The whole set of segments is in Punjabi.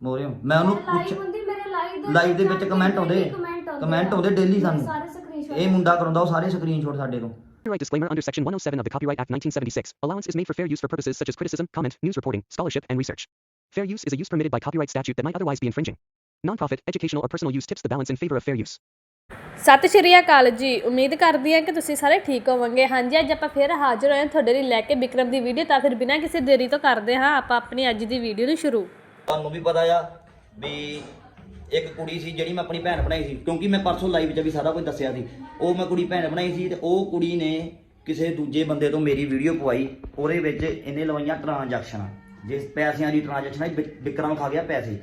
ਮੋਰੇ ਮੈਂ ਉਹਨੂੰ ਪੁੱਛ ਲਾਈਵ ਹੁੰਦੀ ਮੇਰੇ ਲਾਈਵ ਦੇ ਲਾਈਵ ਦੇ ਵਿੱਚ ਕਮੈਂਟ ਆਉਂਦੇ ਕਮੈਂਟ ਆਉਂਦੇ ਕਮੈਂਟ ਆਉਂਦੇ ਡੇਲੀ ਸਾਨੂੰ ਸਾਰੇ ਸਕਰੀਨਸ਼ਾਟ ਇਹ ਮੁੰਡਾ ਕਰਾਉਂਦਾ ਉਹ ਸਾਰੇ ਸਕਰੀਨਸ਼ਾਟ ਸਾਡੇ ਤੋਂ Copyright disclaimer under Section 107 of the Copyright Act 1976. Allowance is made for fair use for purposes such as criticism, comment, news reporting, scholarship, and research. Fair use is a use permitted by copyright statute that might otherwise be infringing. Non-profit, educational, or personal use tips the balance in favor of fair use. ਸਤਿ ਸ਼੍ਰੀ ਅਕਾਲ ਜੀ ਉਮੀਦ ਕਰਦੀ ਹਾਂ ਕਿ ਤੁਸੀਂ ਸਾਰੇ ਠੀਕ ਹੋਵੋਗੇ ਹਾਂਜੀ ਅੱਜ ਆਪਾਂ ਫਿਰ ਹਾਜ਼ਰ ਹੋਏ ਹਾਂ ਤੁਹਾਡੇ ਲਈ ਲੈ ਕੇ ਵਿਕਰਮ ਦੀ ਵੀਡੀਓ ਤਾਂ ਫਿਰ ਬਿਨਾਂ ਕਿਸੇ ਦੇਰੀ ਤੋਂ ਕਰਦੇ ਹਾਂ ਆਪਾਂ ਆਪਣੀ ਅੱਜ ਦੀ ਵੀਡੀਓ ਨੂੰ ਸ਼ੁਰੂ ਤੁਹਾਨੂੰ ਵੀ ਪਤਾ ਆ ਵੀ ਇੱਕ ਕੁੜੀ ਸੀ ਜਿਹੜੀ ਮੈਂ ਆਪਣੀ ਭੈਣ ਬਣਾਈ ਸੀ, ਕਿਉਂਕਿ ਮੈਂ ਪਰਸੋਂ ਲਾਈਵ 'ਚ ਵੀ ਸਾਰਾ ਕੁਝ ਦੱਸਿਆ ਸੀ। ਉਹ ਮੈਂ ਕੁੜੀ ਭੈਣ ਬਣਾਈ ਸੀ ਤੇ ਉਹ ਕੁੜੀ ਨੇ ਕਿਸੇ ਦੂਜੇ ਬੰਦੇ ਤੋਂ ਮੇਰੀ ਵੀਡੀਓ ਪਵਾਈ, ਉਹਦੇ ਵਿੱਚ ਇਹਨੇ ਲਵਾਈਆਂ ਟ੍ਰਾਂਜੈਕਸ਼ਨਾਂ ਜਿਸ ਪੈਸਿਆਂ ਦੀ ਟ੍ਰਾਂਜੈਕਸ਼ਨ ਵਿਕਰਮ ਖਾ ਗਿਆ ਪੈਸੇ।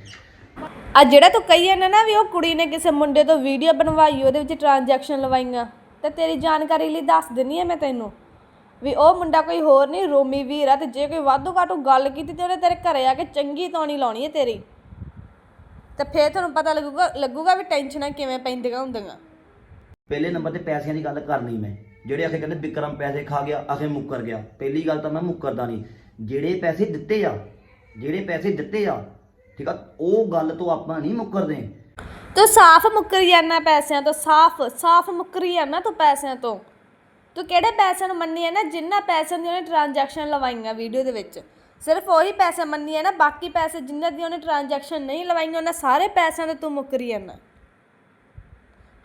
ਆ ਜਿਹੜਾ ਤੂੰ ਕਹੀ ਜਾਂਦਾ ਨਾ ਵੀ ਉਹ ਕੁੜੀ ਨੇ ਕਿਸੇ ਮੁੰਡੇ ਤੋਂ ਵੀਡੀਓ ਬਣਵਾਈ, ਉਹਦੇ ਵਿੱਚ ਟ੍ਰਾਂਜੈਕਸ਼ਨ ਲਵਾਈਆਂ, ਤੇ ਤੇਰੀ ਜਾਣਕਾਰੀ ਲਈ ਦੱਸ ਦਿੰਨੀ ਆ ਮੈਂ ਤੈਨੂੰ। ਵੀ ਉਹ ਮੁੰਡਾ ਕੋਈ ਹੋਰ ਨਹੀਂ ਰੋਮੀ ਵੀਰ ਆ ਤੇ ਜੇ ਕੋਈ ਵਾਧੂ ਘਾਟੂ ਗੱਲ ਕੀਤੀ ਤੇ ਉਹਨੇ ਤੇਰੇ ਘਰੇ ਆ ਕੇ ਚੰਗੀ ਤੌਣੀ ਲਾਉਣੀ ਹੈ ਤੇਰੀ। ਤੇ ਫੇਰ ਤੁਹਾਨੂੰ ਪਤਾ ਲੱਗੂਗਾ ਲੱਗੂਗਾ ਵੀ ਟੈਨਸ਼ਨਾਂ ਕਿਵੇਂ ਪੈਂਦੀਆਂ ਹੁੰਦੀਆਂ। ਪਹਿਲੇ ਨੰਬਰ ਤੇ ਪੈਸਿਆਂ ਦੀ ਗੱਲ ਕਰਨੀ ਮੈਂ। ਜਿਹੜੇ ਆਖੇ ਕਹਿੰਦੇ ਵਿਕਰਮ ਪੈਸੇ ਖਾ ਗਿਆ ਆਖੇ ਮੁੱਕਰ ਗਿਆ। ਪਹਿਲੀ ਗੱਲ ਤਾਂ ਮੈਂ ਮੁੱਕਰਦਾ ਨਹੀਂ। ਜਿਹੜੇ ਪੈਸੇ ਦਿੱਤੇ ਆ ਜਿਹੜੇ ਪੈਸੇ ਦਿੱਤੇ ਆ ਠੀਕ ਆ ਉਹ ਗੱਲ ਤੋਂ ਆਪਾਂ ਨਹੀਂ ਮੁੱਕਰਦੇ। ਤੂੰ ਸਾਫ਼ ਮੁੱਕਰੀ ਜਾਂਦਾ ਪੈਸਿਆਂ ਤੋਂ ਸਾਫ਼ ਸਾਫ਼ ਮੁੱਕਰੀ ਜਾਂਦਾ ਤੂੰ ਪੈਸਿਆਂ ਤੋਂ। ਤੂੰ ਕਿਹੜੇ ਪੈਸਿਆਂ ਨੂੰ ਮੰਨੀ ਹੈ ਨਾ, ਜਿੰਨਾ ਪੈਸਿਆਂ ਦੀ ਉਹਨੇ ਟ੍ਰਾਂਜੈਕਸ਼ਨ ਲਵਾਈਆਂ ਵੀਡੀਓ ਦੇ ਵਿੱਚ। ਸਿਰਫ ਉਹੀ ਪੈਸੇ ਮੰਨੀ ਹੈ ਨਾ, ਬਾਕੀ ਪੈਸੇ ਜਿੰਨਾਂ ਦੀ ਉਹਨੇ ਟ੍ਰਾਂਜੈਕਸ਼ਨ ਨਹੀਂ ਲਵਾਈਆਂ, ਉਹਨਾਂ ਸਾਰੇ ਪੈਸਿਆਂ ਤੋਂ ਤੂੰ ਮੁੱਕਰੀ ਜਾਂਦਾ।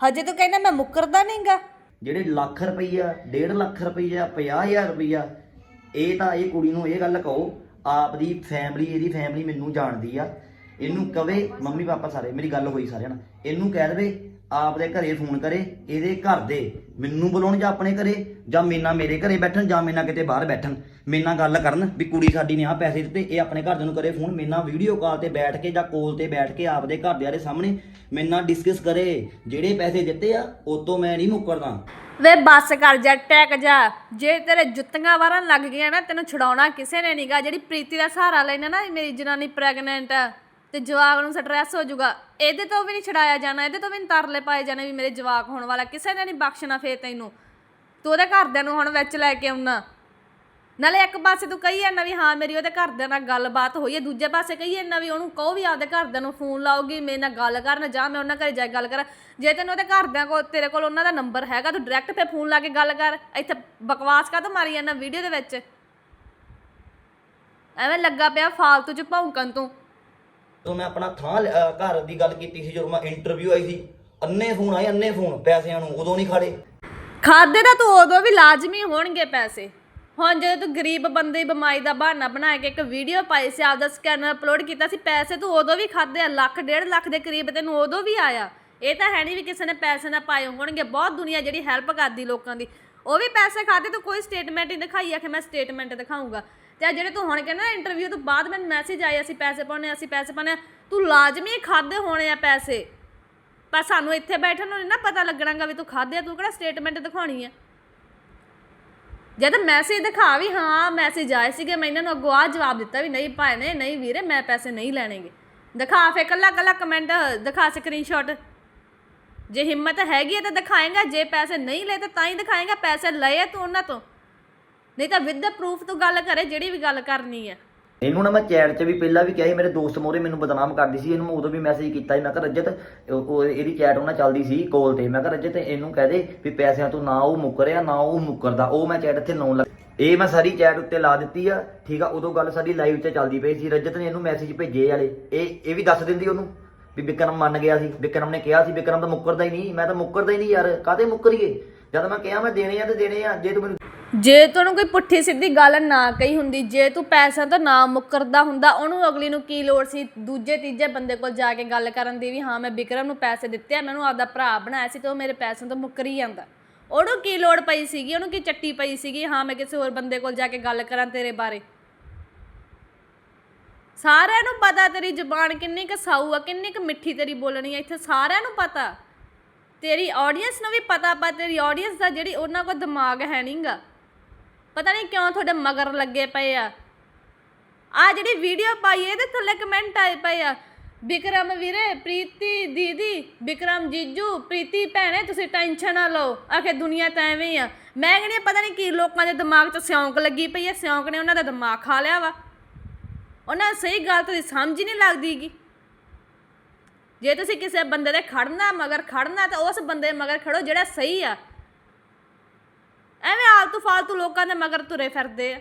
ਹਜੇ ਤੂੰ ਕਹਿੰਦਾ ਮੈਂ ਮੁੱਕਰਦਾ ਨਹੀਂਗਾ ਜਿਹੜੇ ਲੱਖ ਰੁਪਈਆ 1.5 ਲੱਖ ਰੁਪਈਆ 50000 ਰੁਪਈਆ, ਇਹ ਤਾਂ ਇਹ ਕੁੜੀ ਨੂੰ ਇਹ ਗੱਲ ਕਹੋ, ਆਪ ਦੀ ਫੈਮਿਲੀ ਇਹਦੀ ਫੈਮਿਲੀ ਮੈਨੂੰ ਜਾਣਦੀ ਆ। ਇਹਨੂੰ ਕਵੇ ਮੰਮੀ ਪਾਪਾ ਸਾਰੇ, ਮੇਰੀ ਗੱਲ ਹੋਈ ਸਾਰਿਆਂ ਨਾਲ, ਇਹਨੂੰ ਕਹਿ ਦੇਵੇ ਆਪ ਘਰੇ ਫੋਨ ਕਰੇ, ਇਹਦੇ ਘਰ ਦੇ ਮੈਨੂੰ ਬੁਲਾਉਣ ਜਾਂ ਆਪਣੇ ਘਰੇ, ਜਾਂ ਮੇਨਾ ਮੇਰੇ ਘਰੇ ਬੈਠਣ ਜਾਂ ਮੇਨਾ ਕਿਤੇ ਬਾਹਰ ਬੈਠਣ। ਮੇਨਾ ਗੱਲ ਕਰਨ ਵੀ ਕੁੜੀ ਸਾਡੀ ਨੇ ਆ ਪੈਸੇ ਦਿੱਤੇ, ਇਹ ਆਪਣੇ ਘਰਦਿਆਂ ਨੂੰ ਕਰੇ ਫੋਨ। ਮੇਨਾ ਵੀਡੀਓ ਕਾਲ ਤੇ ਬੈਠ ਕੇ ਜਾਂ ਕੋਲ ਤੇ ਬੈਠ ਕੇ ਆਪਦੇ ਘਰਦਿਆਂ ਦੇ ਸਾਹਮਣੇ ਮੇਨਾ ਡਿਸਕਸ ਕਰੇ, ਜਿਹੜੇ ਪੈਸੇ ਦਿੱਤੇ ਆ, ਉਹ ਤੋਂ ਮੈਂ ਨਹੀਂ ਮੁੱਕਰਦਾ। ਵੇ ਬੱਸ ਕਰ ਜਾ, ਟੈਕ ਜਾ। ਜੇ ਤੇਰੇ ਜੁੱਤੀਆਂ ਵਾਰਨ ਲੱਗ ਗਈਆਂ ਨਾ, ਤੈਨੂੰ ਛਡਾਉਣਾ ਕਿਸੇ ਨੇ ਨਹੀਂਗਾ ਜਿਹੜੀ ਪ੍ਰੀਤੀ ਦਾ ਸਹਾਰਾ ਲੈਣਾ ਨਾ ਮੇਰੀ ਜਨਾਨੀ ਪ੍ਰੈਗਨੈਂਟ ਆ। ਤੇ ਜਵਾਕ ਨੂੰ ਸਟ੍ਰੈਸ ਹੋ ਜਾਊਗਾ। ਇਹਦੇ ਤੋਂ ਵੀ ਨਹੀਂ ਛਡਾਇਆ ਜਾਣਾ, ਇਹਦੇ ਤੋਂ ਵੀ ਨਹੀਂ ਤਰਲੇ ਪਾਏ ਜਾਣੇ ਵੀ ਮੇਰੇ ਜਵਾਕ ਹੋਣ ਵਾਲਾ, ਕਿਸੇ ਨੇ ਨਹੀਂ ਬਖਸ਼ਣਾ ਫੇਰ ਤੈਨੂੰ। ਤੂੰ ਉਹਦੇ ਘਰਦਿਆਂ ਨੂੰ ਹੁਣ ਵਿੱਚ ਲੈ ਕੇ ਆਉਣਾ। ਨਾਲੇ ਇੱਕ ਪਾਸੇ ਤੂੰ ਕਹੀ ਜਾਂਦਾ ਵੀ ਹਾਂ, ਮੇਰੀ ਉਹਦੇ ਘਰਦਿਆਂ ਨਾਲ ਗੱਲਬਾਤ ਹੋਈ ਹੈ। ਦੂਜੇ ਪਾਸੇ ਕਹੀ ਜਾਂਦਾ ਵੀ ਉਹਨੂੰ ਕਹੋ ਵੀ ਆਪਦੇ ਘਰਦਿਆਂ ਨੂੰ ਫੋਨ ਲਾਓਗੀ ਮੇਰੇ ਨਾਲ ਗੱਲ ਕਰਨ ਜਾਂ, ਮੈਂ ਉਹਨਾਂ ਘਰੇ ਜਾ ਕੇ ਗੱਲ ਕਰਾਂ। ਜੇ ਤੈਨੂੰ ਉਹਦੇ ਘਰਦਿਆਂ ਕੋਲ, ਤੇਰੇ ਕੋਲ ਉਹਨਾਂ ਦਾ ਨੰਬਰ ਹੈਗਾ, ਤੂੰ ਡਾਇਰੈਕਟ ਫੇ ਫੋਨ ਲਾ ਕੇ ਗੱਲ ਕਰ। ਇੱਥੇ ਬਕਵਾਸ ਕਾਹਤੋਂ ਮਾਰੀ ਜਾਂਦਾ ਵੀਡੀਓ ਦੇ ਵਿੱਚ? ਐਵੇਂ ਲੱਗਾ ਪਿਆ ਫਾਲਤੂ ਚ ਭੌਂਕਣ ਤੂੰ। ਤੋਂ ਮੈਂ ਆਪਣਾ ਥਾਂ ਲ- ਘਰ ਦੀ ਗੱਲ ਕੀਤੀ ਸੀ, ਜਦੋਂ ਮੈਂ ਇੰਟਰਵਿਊ ਆਈ ਸੀ, ਅੰਨੇ ਫੋਨ ਆਏ, ਅੰਨੇ ਫੋਨ, ਪੈਸਿਆਂ ਨੂੰ, ਉਦੋਂ ਨਹੀਂ ਖੜੇ। ਖਾਦੇ ਤਾਂ ਤੂੰ ਉਦੋਂ ਵੀ ਲਾਜ਼ਮੀ ਹੋਣਗੇ ਪੈਸੇ। ਹੁਣ ਜਦੋਂ ਤੂੰ ਗਰੀਬ ਬੰਦੇ ਦੀ ਬਿਮਾਰੀ ਦਾ ਬਹਾਨਾ ਬਣਾ ਕੇ ਇੱਕ ਵੀਡੀਓ ਪਾਈ ਸੀ, ਆਪਦਾ ਸਕੈਨਰ ਅਪਲੋਡ ਕੀਤਾ ਸੀ, ਪੈਸੇ ਤੂੰ ਉਦੋਂ ਵੀ ਖਾਦੇ ਆ, ਲੱਖ, ਡੇਢ ਲੱਖ ਦੇ ਕਰੀਬ ਤੈਨੂੰ ਉਦੋਂ ਵੀ ਆਇਆ। ਇਹ ਤਾਂ ਹੈ ਨਹੀਂ ਵੀ ਕਿਸੇ ਨੇ ਪੈਸੇ ਨਾ ਪਾਏ ਹੋਣਗੇ, ਬਹੁਤ ਦੁਨੀਆ ਜਿਹੜੀ ਹੈਲਪ ਕਰਦੀ ਲੋਕਾਂ ਦੀ। ਉਹ ਵੀ ਪੈਸੇ ਖਾਦੇ, ਤੂੰ ਕੋਈ ਸਟੇਟਮੈਂਟ ਹੀ ਦਿਖਾਈ ਆ ਕਿ ਮੈਂ ਸਟੇਟਮੈਂਟ ਦਿਖਾਉਂਗਾ ਤੇ ਆਹ ਜਿਹੜੇ ਤੂੰ ਹੁਣ ਕਹਿੰਦਾ ਇੰਟਰਵਿਊ ਤੋਂ ਬਾਅਦ ਮੈਨੂੰ ਮੈਸੇਜ ਆਏ ਅਸੀਂ ਪੈਸੇ ਪਾਉਣੇ ਅਸੀਂ ਪੈਸੇ ਪਾਉਣੇ ਆ, ਤੂੰ ਲਾਜ਼ਮੀ ਖਾਦੇ ਹੋਣੇ ਆ ਪੈਸੇ। ਪਰ ਸਾਨੂੰ ਇੱਥੇ ਬੈਠਣ ਨੂੰ ਨਹੀਂ ਨਾ ਪਤਾ ਲੱਗਣਾਗਾ ਵੀ ਤੂੰ ਖਾਦੇ ਆ ਤੂੰ ਕਿਹੜਾ ਸਟੇਟਮੈਂਟ ਦਿਖਾਉਣੀ ਆ। ਜਦ ਮੈਸੇਜ ਦਿਖਾ ਵੀ ਹਾਂ ਮੈਸੇਜ ਆਏ ਸੀਗੇ ਮੈਂ ਇਹਨਾਂ ਨੂੰ ਅੱਗੋਂ ਆ ਜਵਾਬ ਦਿੱਤਾ ਵੀ ਨਹੀਂ ਭਾਈ ਨੇ ਨਹੀਂ ਵੀਰੇ ਮੈਂ ਪੈਸੇ ਨਹੀਂ ਲੈਣੇਗੇ। ਦਿਖਾ ਫੇ ਕੱਲਾ ਕੱਲਾ ਕਮੈਂਟ ਦਿਖਾ ਸਕਰੀਨਸ਼ਾਟ ਜੇ ਹਿੰਮਤ ਹੈਗੀ ਹੈ ਤਾਂ ਦਿਖਾਏਗਾ ਜੇ ਪੈਸੇ ਨਹੀਂ ਲਏ ਤਾਂ ਤਾਂ ਹੀ ਦਿਖਾਏਗਾ ਪੈਸੇ ਲਏ ਤੂੰ ਉਹਨਾਂ ਤੋਂ। ਨਹੀਂ ਤਾਂ ਵਿਦ ਪ੍ਰੂਫ ਤੂੰ ਗੱਲ ਕਰੇ, ਜਿਹੜੀ ਵੀ ਗੱਲ ਕਰਨੀ ਹੈ ਇਹਨੂੰ ਨਾ ਮੈਂ ਚੈਟ 'ਚ ਵੀ ਪਹਿਲਾਂ ਵੀ ਕਿਹਾ ਸੀ, ਮੇਰੇ ਦੋਸਤ ਮੋਰੇ ਮੈਨੂੰ ਬਦਨਾਮ ਕਰਦੀ ਸੀ, ਇਹਨੂੰ ਮੈਂ ਉਦੋਂ ਵੀ ਮੈਸੇਜ ਕੀਤਾ ਸੀ, ਮੈਂ ਕਿਹਾ ਰਜਤ, ਉਹ- ਉਹ ਇਹਦੀ ਚੈਟ ਉਹਨਾਂ ਚੱਲਦੀ ਸੀ ਕਾਲ ਤੇ। ਮੈਂ ਕਿਹਾ ਰਜਤ, ਇਹਨੂੰ ਕਹਿ ਦੇ ਵੀ ਪੈਸਿਆਂ ਤੋਂ ਨਾ ਉਹ ਮੁੱਕਰਿਆ ਨਾ ਉਹ ਮੁੱਕਰਦਾ। ਉਹ ਮੈਂ ਚੈਟ ਇੱਥੇ ਲਾਉਣ ਲੱਗ ਇਹ ਮੈਂ ਸਾਰੀ ਚੈਟ ਉੱਤੇ ਲਾ ਦਿੱਤੀ ਆ, ਠੀਕ ਆ? ਉਦੋਂ ਗੱਲ ਸਾਡੀ ਲਾਈਵ ਤੇ ਚੱਲਦੀ ਪਈ ਸੀ। ਰਜਤ ਨੇ ਇਹਨੂੰ ਮੈਸੇਜ ਭੇਜੇ ਵਾਲੇ। ਇਹ ਇਹ ਵੀ ਦੱਸ ਦਿੰਦੀ ਉਹਨੂੰ ਵੀ ਵਿਕਰਮ ਮੰਨ ਗਿਆ ਸੀ। ਵਿਕਰਮ ਨੇ ਕਿਹਾ ਸੀ, ਵਿਕਰਮ ਤਾਂ ਮੁੱਕਰਦਾ ਹੀ ਨਹੀਂ। ਮੈਂ ਤਾਂ ਮੁੱਕਰਦਾ ਹੀ ਨਹੀਂ ਯਾਰ ਕਾਹਤੇ ਮੁੱਕਰੀਏ? ਜਦ ਮੈਂ ਕਿਹਾ ਮੈਂ ਦੇਣੇ ਆ ਤੇ ਦੇਣੇ ਆ, ਜੇ ਤੂੰ ਮੈਨੂੰ ਜੇ ਤੁਹਾਨੂੰ ਕੋਈ ਪੁੱਠੀ ਸਿੱਧੀ ਗੱਲ ਨਾ ਕਹੀ ਹੁੰਦੀ, ਜੇ ਤੂੰ ਪੈਸਾ ਤਾਂ ਨਾ ਮੁੱਕਰਦਾ ਹੁੰਦਾ, ਉਹਨੂੰ ਅਗਲੀ ਨੂੰ ਕੀ ਲੋੜ ਸੀ? ਦੂਜੇ, ਤੀਜੇ ਬੰਦੇ ਕੋਲ ਜਾ ਕੇ ਗੱਲ ਕਰਨ ਦੀ ਵੀ, ਹਾਂ, ਮੈਂ ਵਿਕਰਮ ਨੂੰ ਪੈਸੇ ਦਿੱਤੇ ਆ ਉਹਨੂੰ ਆਪਦਾ ਭਰਾ ਬਣਾਇਆ ਸੀ ਤੇ ਉਹ ਮੇਰੇ ਪੈਸੇ ਤੋਂ ਮੁੱਕਰ ਹੀ ਜਾਂਦਾ। ਉਹਨੂੰ ਕੀ ਲੋੜ ਪਈ ਸੀਗੀ? ਉਹਨੂੰ ਕੀ ਚੱਟੀ ਪਈ ਸੀਗੀ? ਹਾਂ, ਮੈਂ ਕਿਸੇ ਹੋਰ ਬੰਦੇ ਕੋਲ ਜਾ ਕੇ ਗੱਲ ਕਰਾਂ ਤੇਰੇ ਬਾਰੇ। ਸਾਰਿਆਂ ਨੂੰ ਪਤਾ ਤੇਰੀ ਜ਼ੁਬਾਨ ਕਿੰਨੀ ਕੁ ਸਾਊ ਆ, ਕਿੰਨੀ ਕੁ ਮਿੱਠੀ ਤੇਰੀ ਬੋਲਣੀ ਆ, ਇੱਥੇ ਸਾਰਿਆਂ ਨੂੰ ਪਤਾ। ਤੇਰੀ ਆਡੀਅנס ਨੂੰ ਵੀ ਪਤਾ, ਪਰ ਤੇਰੀ ਆਡੀਅנס ਦਾ ਜਿਹੜੀ ਉਹਨਾਂ ਕੋਲ ਦਿਮਾਗ ਹੈ ਨਹੀਂਗਾ ਪਤਾ ਨਹੀਂ ਕਿਉਂ ਤੁਹਾਡੇ ਮਗਰ ਲੱਗੇ ਪਏ ਆ। ਆ ਜਿਹੜੀ ਵੀਡੀਓ ਪਾਈ, ਇਹਦੇ ਥੱਲੇ ਕਮੈਂਟ ਆਏ ਪਏ ਆ। ਵਿਕਰਮ ਵੀਰੇ, ਪ੍ਰੀਤੀ ਦੀਦੀ ਵਿਕਰਮ ਜੀਜੂ, ਪ੍ਰੀਤੀ ਭੈਣੇ, ਤੁਸੀਂ ਟੈਨਸ਼ਨ ਨਾ ਲਓ। ਆਖੇ ਦੁਨੀਆ ਤਾਂ ਐਵੇਂ ਹੀ ਆ। ਮੈਂ ਕਹਿੰਦੀ ਪਤਾ ਨਹੀਂ ਕੀ ਲੋਕਾਂ ਦੇ ਦਿਮਾਗ 'ਚ ਸਿਉਂਕ ਲੱਗੀ ਪਈ ਹੈ ਸਿਉਂਕ ਨੇ ਉਹਨਾਂ ਦਾ ਦਿਮਾਗ ਖਾ ਲਿਆ ਵਾ। ਉਹਨਾਂ ਸਹੀ ਗੱਲ ਤਾਂ ਸਮਝ ਹੀ ਨਹੀਂ ਲੱਗਦੀਗੀ ਜੇ ਤੁਸੀਂ ਕਿਸੇ ਬੰਦੇ ਦੇ ਖੜਨਾ ਮਗਰ ਖੜਨਾ, ਤਾਂ ਉਸ ਬੰਦੇ ਮਗਰ ਖੜੋ ਜਿਹੜਾ ਸਹੀ ਆ। ਐਵੇਂ ਆਲਤੂ ਫਾਲਤੂ ਲੋਕਾਂ ਦੇ ਮਗਰ ਤੁਰੇ ਫਿਰਦੇ ਆ।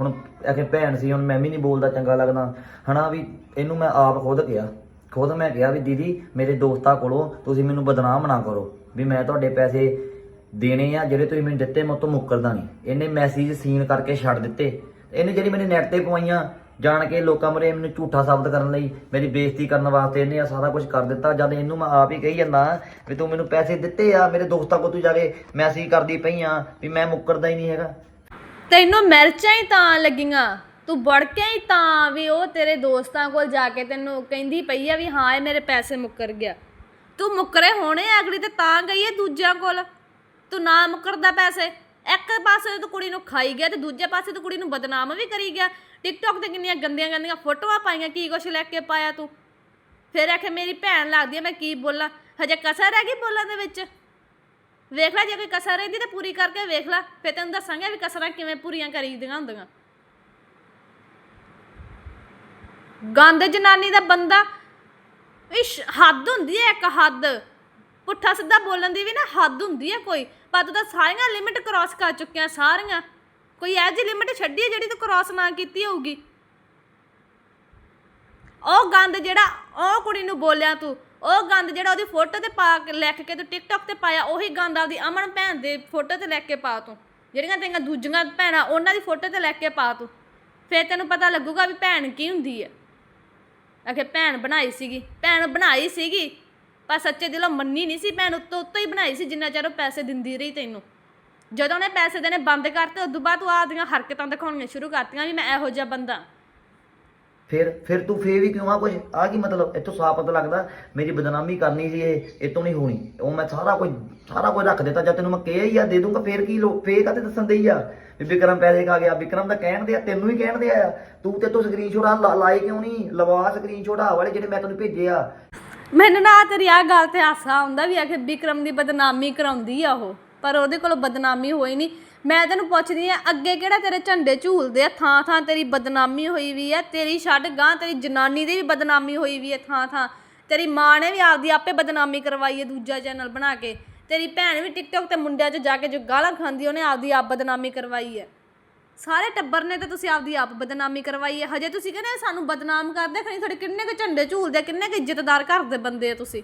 ਹੁਣ ਅਖੇ ਭੈਣ ਸੀ, ਹੁਣ ਮੈਂ ਵੀ ਨਹੀਂ ਬੋਲਦਾ ਚੰਗਾ ਲੱਗਦਾ। ਹਨਾ ਵੀ ਇਹਨੂੰ ਮੈਂ ਆਪ ਖੁਦ ਕਿਹਾ। ਖੁਦ ਮੈਂ ਕਿਹਾ ਵੀ ਦੀਦੀ, ਮੇਰੇ ਦੋਸਤਾਂ ਕੋਲੋਂ ਤੁਸੀਂ ਮੈਨੂੰ ਬਦਨਾਮ ਨਾ ਕਰੋ। ਵੀ ਮੈਂ ਤੁਹਾਡੇ ਪੈਸੇ ਦੇਣੇ ਆ, ਜਿਹੜੇ ਤੁਸੀਂ ਮੈਨੂੰ ਦਿੱਤੇ, ਮੈਂ ਉਹ ਤੋਂ ਮੁੱਕਰਦਾ ਨਹੀਂ। ਇਹਨੇ ਮੈਸੇਜ ਸੀਨ ਕਰਕੇ ਛੱਡ ਦਿੱਤੇ। ਇਹਨੇ ਜਿਹੜੀ ਮੇਰੇ ਨੈਟ ਤੇ ਪਵਾਈਆਂ ਜਾਣ ਕੇ ਲੋਕਾਂ ਮਰੇ ਮੈਨੂੰ ਝੂਠਾ ਸਾਬਤ ਕਰਨ ਲਈ, ਮੇਰੀ ਬੇਇੱਜ਼ਤੀ ਕਰਨ ਵਾਸਤੇ ਇਹਨੇ ਆ ਸਾਰਾ ਕੁਝ ਕਰ ਦਿੱਤਾ। ਜਦ ਇਹਨੂੰ ਮੈਂ ਆਪ ਹੀ ਕਹੀ ਜਾਂਦਾ ਵੀ ਤੂੰ ਮੈਨੂੰ ਪੈਸੇ ਦਿੱਤੇ ਆ, ਮੇਰੇ ਦੋਸਤਾਂ ਕੋਲ ਤੂੰ ਜਾ ਕੇ ਮੈਸੇਜ ਕਰਦੀ ਪਈ ਆ ਵੀ ਮੈਂ ਮੁੱਕਰਦਾ ਹੀ ਨਹੀਂ ਹੈਗਾ। ਤੈਨੂੰ ਮਿਰਚਾਂ ਹੀ ਤਾਂ ਲੱਗੀਆਂ। ਤੂੰ ਬੜਕਿਆ ਹੀ ਤਾਂ ਵੀ ਉਹ ਤੇਰੇ ਦੋਸਤਾਂ ਕੋਲ ਜਾ ਕੇ ਤੈਨੂੰ ਕਹਿੰਦੀ ਪਈ ਆ ਵੀ ਹਾਂ, ਇਹ ਮੇਰੇ ਪੈਸੇ ਮੁੱਕਰ ਗਿਆ। ਤੂੰ ਮੁੱਕਰੇ ਹੋਣੇ ਅਗਲੀ ਤੇ ਤਾਂ ਗਈ ਏ ਦੂਜਿਆਂ ਕੋਲ। ਤੂੰ ਨਾ ਮੁੱਕਰਦਾ ਪੈਸੇ। ਇੱਕ ਪਾਸੇ ਤੂੰ ਕੁੜੀ ਨੂੰ ਖਾਈ ਗਿਆ ਤੇ ਦੂਜੇ ਪਾਸੇ ਤੂੰ ਕੁੜੀ ਨੂੰ ਬਦਨਾਮ ਵੀ ਕਰੀ ਗਿਆ। ਟਿਕਟੌਕ ਤੇ ਕਿੰਨੀਆਂ ਗੰਦੀਆਂ ਗੰਦੀਆਂ ਫੋਟੋਆਂ ਪਾਈਆਂ, ਕੀ ਕੁਛ ਲੈ ਕੇ ਪਾਇਆ ਤੂੰ? ਫਿਰ ਆਖੇ ਮੇਰੀ ਭੈਣ ਲੱਗਦੀ ਹੈ ਮੈਂ ਕੀ ਬੋਲਾਂ? ਹਜੇ ਕਸਰ ਹੈਗੀ ਗਈ ਬੋਲਣ ਦੇ ਵਿੱਚ? ਵੇਖ ਲੈ, ਜੇ ਕੋਈ ਕਸਰ ਰਹਿੰਦੀ ਤਾਂ ਪੂਰੀ ਕਰਕੇ ਵੇਖ ਲੈ। ਫਿਰ ਤੈਨੂੰ ਦੱਸਾਂਗੇ ਵੀ ਕਸਰਾਂ ਕਿਵੇਂ ਪੂਰੀਆਂ ਕਰੀਦੀਆਂ ਹੁੰਦੀਆਂ। ਗੰਦ ਜਨਾਨੀ ਦਾ ਬੰਦਾ, ਇਸ਼ ਹੱਦ ਹੁੰਦੀ ਹੈ ਇੱਕ ਹੱਦ। ਪੁੱਠਾ ਸਿੱਧਾ ਬੋਲਣ ਦੀ ਵੀ ਨਾ ਹੱਦ ਹੁੰਦੀ ਹੈ ਕੋਈ। ਪਰ ਤੂੰ ਤਾਂ ਸਾਰੀਆਂ ਲਿਮਿਟ ਕ੍ਰਾਸ ਕਰ ਚੁੱਕਿਆ, ਸਾਰੀਆਂ। ਕੋਈ ਇਹੋ ਜਿਹੀ ਲਿਮਿਟ ਛੱਡੀ ਹੈ ਜਿਹੜੀ ਤੂੰ ਕ੍ਰਾਸ ਨਾ ਕੀਤੀ ਹੋਊਗੀ? ਉਹ ਗੰਦ ਜਿਹੜਾ ਉਹ ਕੁੜੀ ਨੂੰ ਬੋਲਿਆ ਤੂੰ, ਉਹ ਗੰਦ ਜਿਹੜਾ ਉਹਦੀ ਫੋਟੋ ਤੇ ਪਾ ਕੇ ਲਿਖ ਕੇ ਤੂੰ ਟਿਕਟੌਕ ਤੇ ਪਾਇਆ, ਉਹੀ ਗੰਦ ਆਪਦੀ ਅਮਨ ਭੈਣ ਦੇ ਫੋਟੋ ਤੇ ਲੈ ਕੇ ਪਾ ਤੂੰ। ਜਿਹੜੀਆਂ ਤੇਰੀਆਂ ਦੂਜੀਆਂ ਭੈਣਾਂ, ਉਹਨਾਂ ਦੀ ਫੋਟੋ ਤੇ ਲੈ ਕੇ ਪਾ ਤੂੰ। ਫੇਰ ਤੈਨੂੰ ਪਤਾ ਲੱਗੂਗਾ ਵੀ ਭੈਣ ਕੀ ਹੁੰਦੀ ਹੈ। ਅਖੇ ਭੈਣ ਬਣਾਈ ਸੀਗੀ, ਭੈਣ ਬਣਾਈ ਸੀਗੀ, ਪਰ ਸੱਚੇ ਦਿਲੋਂ ਮੰਨੀ ਨਹੀਂ ਸੀ ਭੈਣ ਉੱਤੋਂ ਉੱਤੋਂ ਹੀ ਬਣਾਈ ਸੀ, ਜਿੰਨਾ ਚਿਰ ਉਹ ਪੈਸੇ ਦਿੰਦੀ ਰਹੀ ਤੈਨੂੰ। ਜਦੋਂ ਉਹਨੇ ਪੈਸੇ ਦੇਣੇ ਬੰਦ ਕਰਤੇ ਉਦੋਂ ਬਾਅਦ ਤੂੰ ਆਪਦੀਆਂ ਹਰਕਤਾਂ ਦਿਖਾਉਣੀਆਂ ਸ਼ੁਰੂ ਕਰਤੀਆਂ ਵੀ ਮੈਂ ਇਹੋ ਜਿਹਾ ਬੰਦਾ। ਫਿਰ ਫਿਰ ਤੂੰ ਫੇਰ ਵੀ ਕਿਉਂ ਆ ਕੁਝ ਆ ਕੀ ਮਤਲਬ? ਇੱਥੋਂ ਸਾਫ਼ ਪਤਾ ਲੱਗਦਾ ਮੇਰੀ ਬਦਨਾਮੀ ਕਰਨੀ ਸੀ ਇਹ ਇਹ ਤੋਂ ਨਹੀਂ ਹੋਣੀ। ਉਹ ਮੈਂ ਸਾਰਾ ਕੁਝ ਸਾਰਾ ਕੁਝ ਰੱਖ ਦਿੱਤਾ। ਜਦ ਤੈਨੂੰ ਮੈਂ ਕਿਹਾ ਹੀ ਆ ਦੇ ਦੂੰਗਾ ਫੇਰ ਕੀ ਲੋ ਫੇਰ ਕਾਤੇ ਦੱਸਣ ਦੇ ਹੀ ਆ? ਵੀ ਵਿਕਰਮ ਪੈਸੇ ਖਾ ਗਿਆ। ਵਿਕਰਮ ਤਾਂ ਕਹਿਣ ਦੇ ਆ ਤੈਨੂੰ ਹੀ ਕਹਿਣ ਦੇ ਆ। ਤੂੰ ਤੇ ਤੂੰ ਸਕਰੀਨਸ਼ਾਟ ਆ ਲਾਏ ਕਿਉਂ ਨਹੀਂ? ਲਵਾ ਸਕਰੀਨਸ਼ਾਟ ਆ ਵਾਲੇ ਜਿਹੜੇ ਮੈਂ ਤੈਨੂੰ ਭੇਜੇ ਆ। ਮੈਨੂੰ ਨਾ ਤੇਰੀ ਆ ਗੱਲ ਤੇ ਹਾਸਾ ਆਉਂਦਾ ਵੀ ਆਖੇ ਵਿਕਰਮ ਦੀ ਬਦਨਾਮੀ ਕਰਾਉਂਦੀ ਆ ਉਹ। ਪਰ ਉਹਦੇ ਕੋਲ ਬਦਨਾਮੀ ਹੋਈ ਨਹੀਂ। ਮੈਂ ਤੈਨੂੰ ਪੁੱਛਦੀ ਆ ਅੱਗੇ ਕਿਹੜਾ ਤੇਰੇ ਝੰਡੇ ਝੂਲਦੇ ਆ? ਥਾਂ ਥਾਂ ਤੇਰੀ ਬਦਨਾਮੀ ਹੋਈ ਵੀ ਆ, ਤੇਰੀ ਛੱਡ ਗਾਂ ਤੇਰੀ ਜਨਾਨੀ ਦੀ ਵੀ ਬਦਨਾਮੀ ਹੋਈ ਵੀ ਆ ਥਾਂ ਥਾਂ। ਤੇਰੀ ਮਾਂ ਨੇ ਵੀ ਆਪਦੀ ਆਪੇ ਬਦਨਾਮੀ ਕਰਵਾਈ ਹੈ ਦੂਜਾ ਚੈਨਲ ਬਣਾ ਕੇ। ਤੇਰੀ ਭੈਣ ਵੀ ਟਿਕਟੌਕ ਤੇ ਮੁੰਡਿਆਂ 'ਚ ਜਾ ਕੇ ਜੋ ਗਾਲਾਂ ਖਾਂਦੀ, ਉਹਨੇ ਆਪਦੀ ਆਪ ਬਦਨਾਮੀ ਕਰਵਾਈ ਹੈ ਸਾਰੇ ਟੱਬਰ ਨੇ ਤਾਂ ਤੁਸੀਂ ਆਪਦੀ ਆਪ ਬਦਨਾਮੀ ਕਰਵਾਈ ਹੈ ਹਜੇ ਤੁਸੀਂ ਕਹਿੰਦੇ ਸਾਨੂੰ ਬਦਨਾਮ ਕਰਦੇ ਖਣੀ ਤੁਹਾਡੇ ਕਿੰਨੇ ਕੁ ਝੰਡੇ ਝੂਲਦੇ ਕਿੰਨੇ ਕੁ ਇੱਜ਼ਤਦਾਰ ਘਰ ਦੇ ਬੰਦੇ ਆ ਤੁਸੀਂ?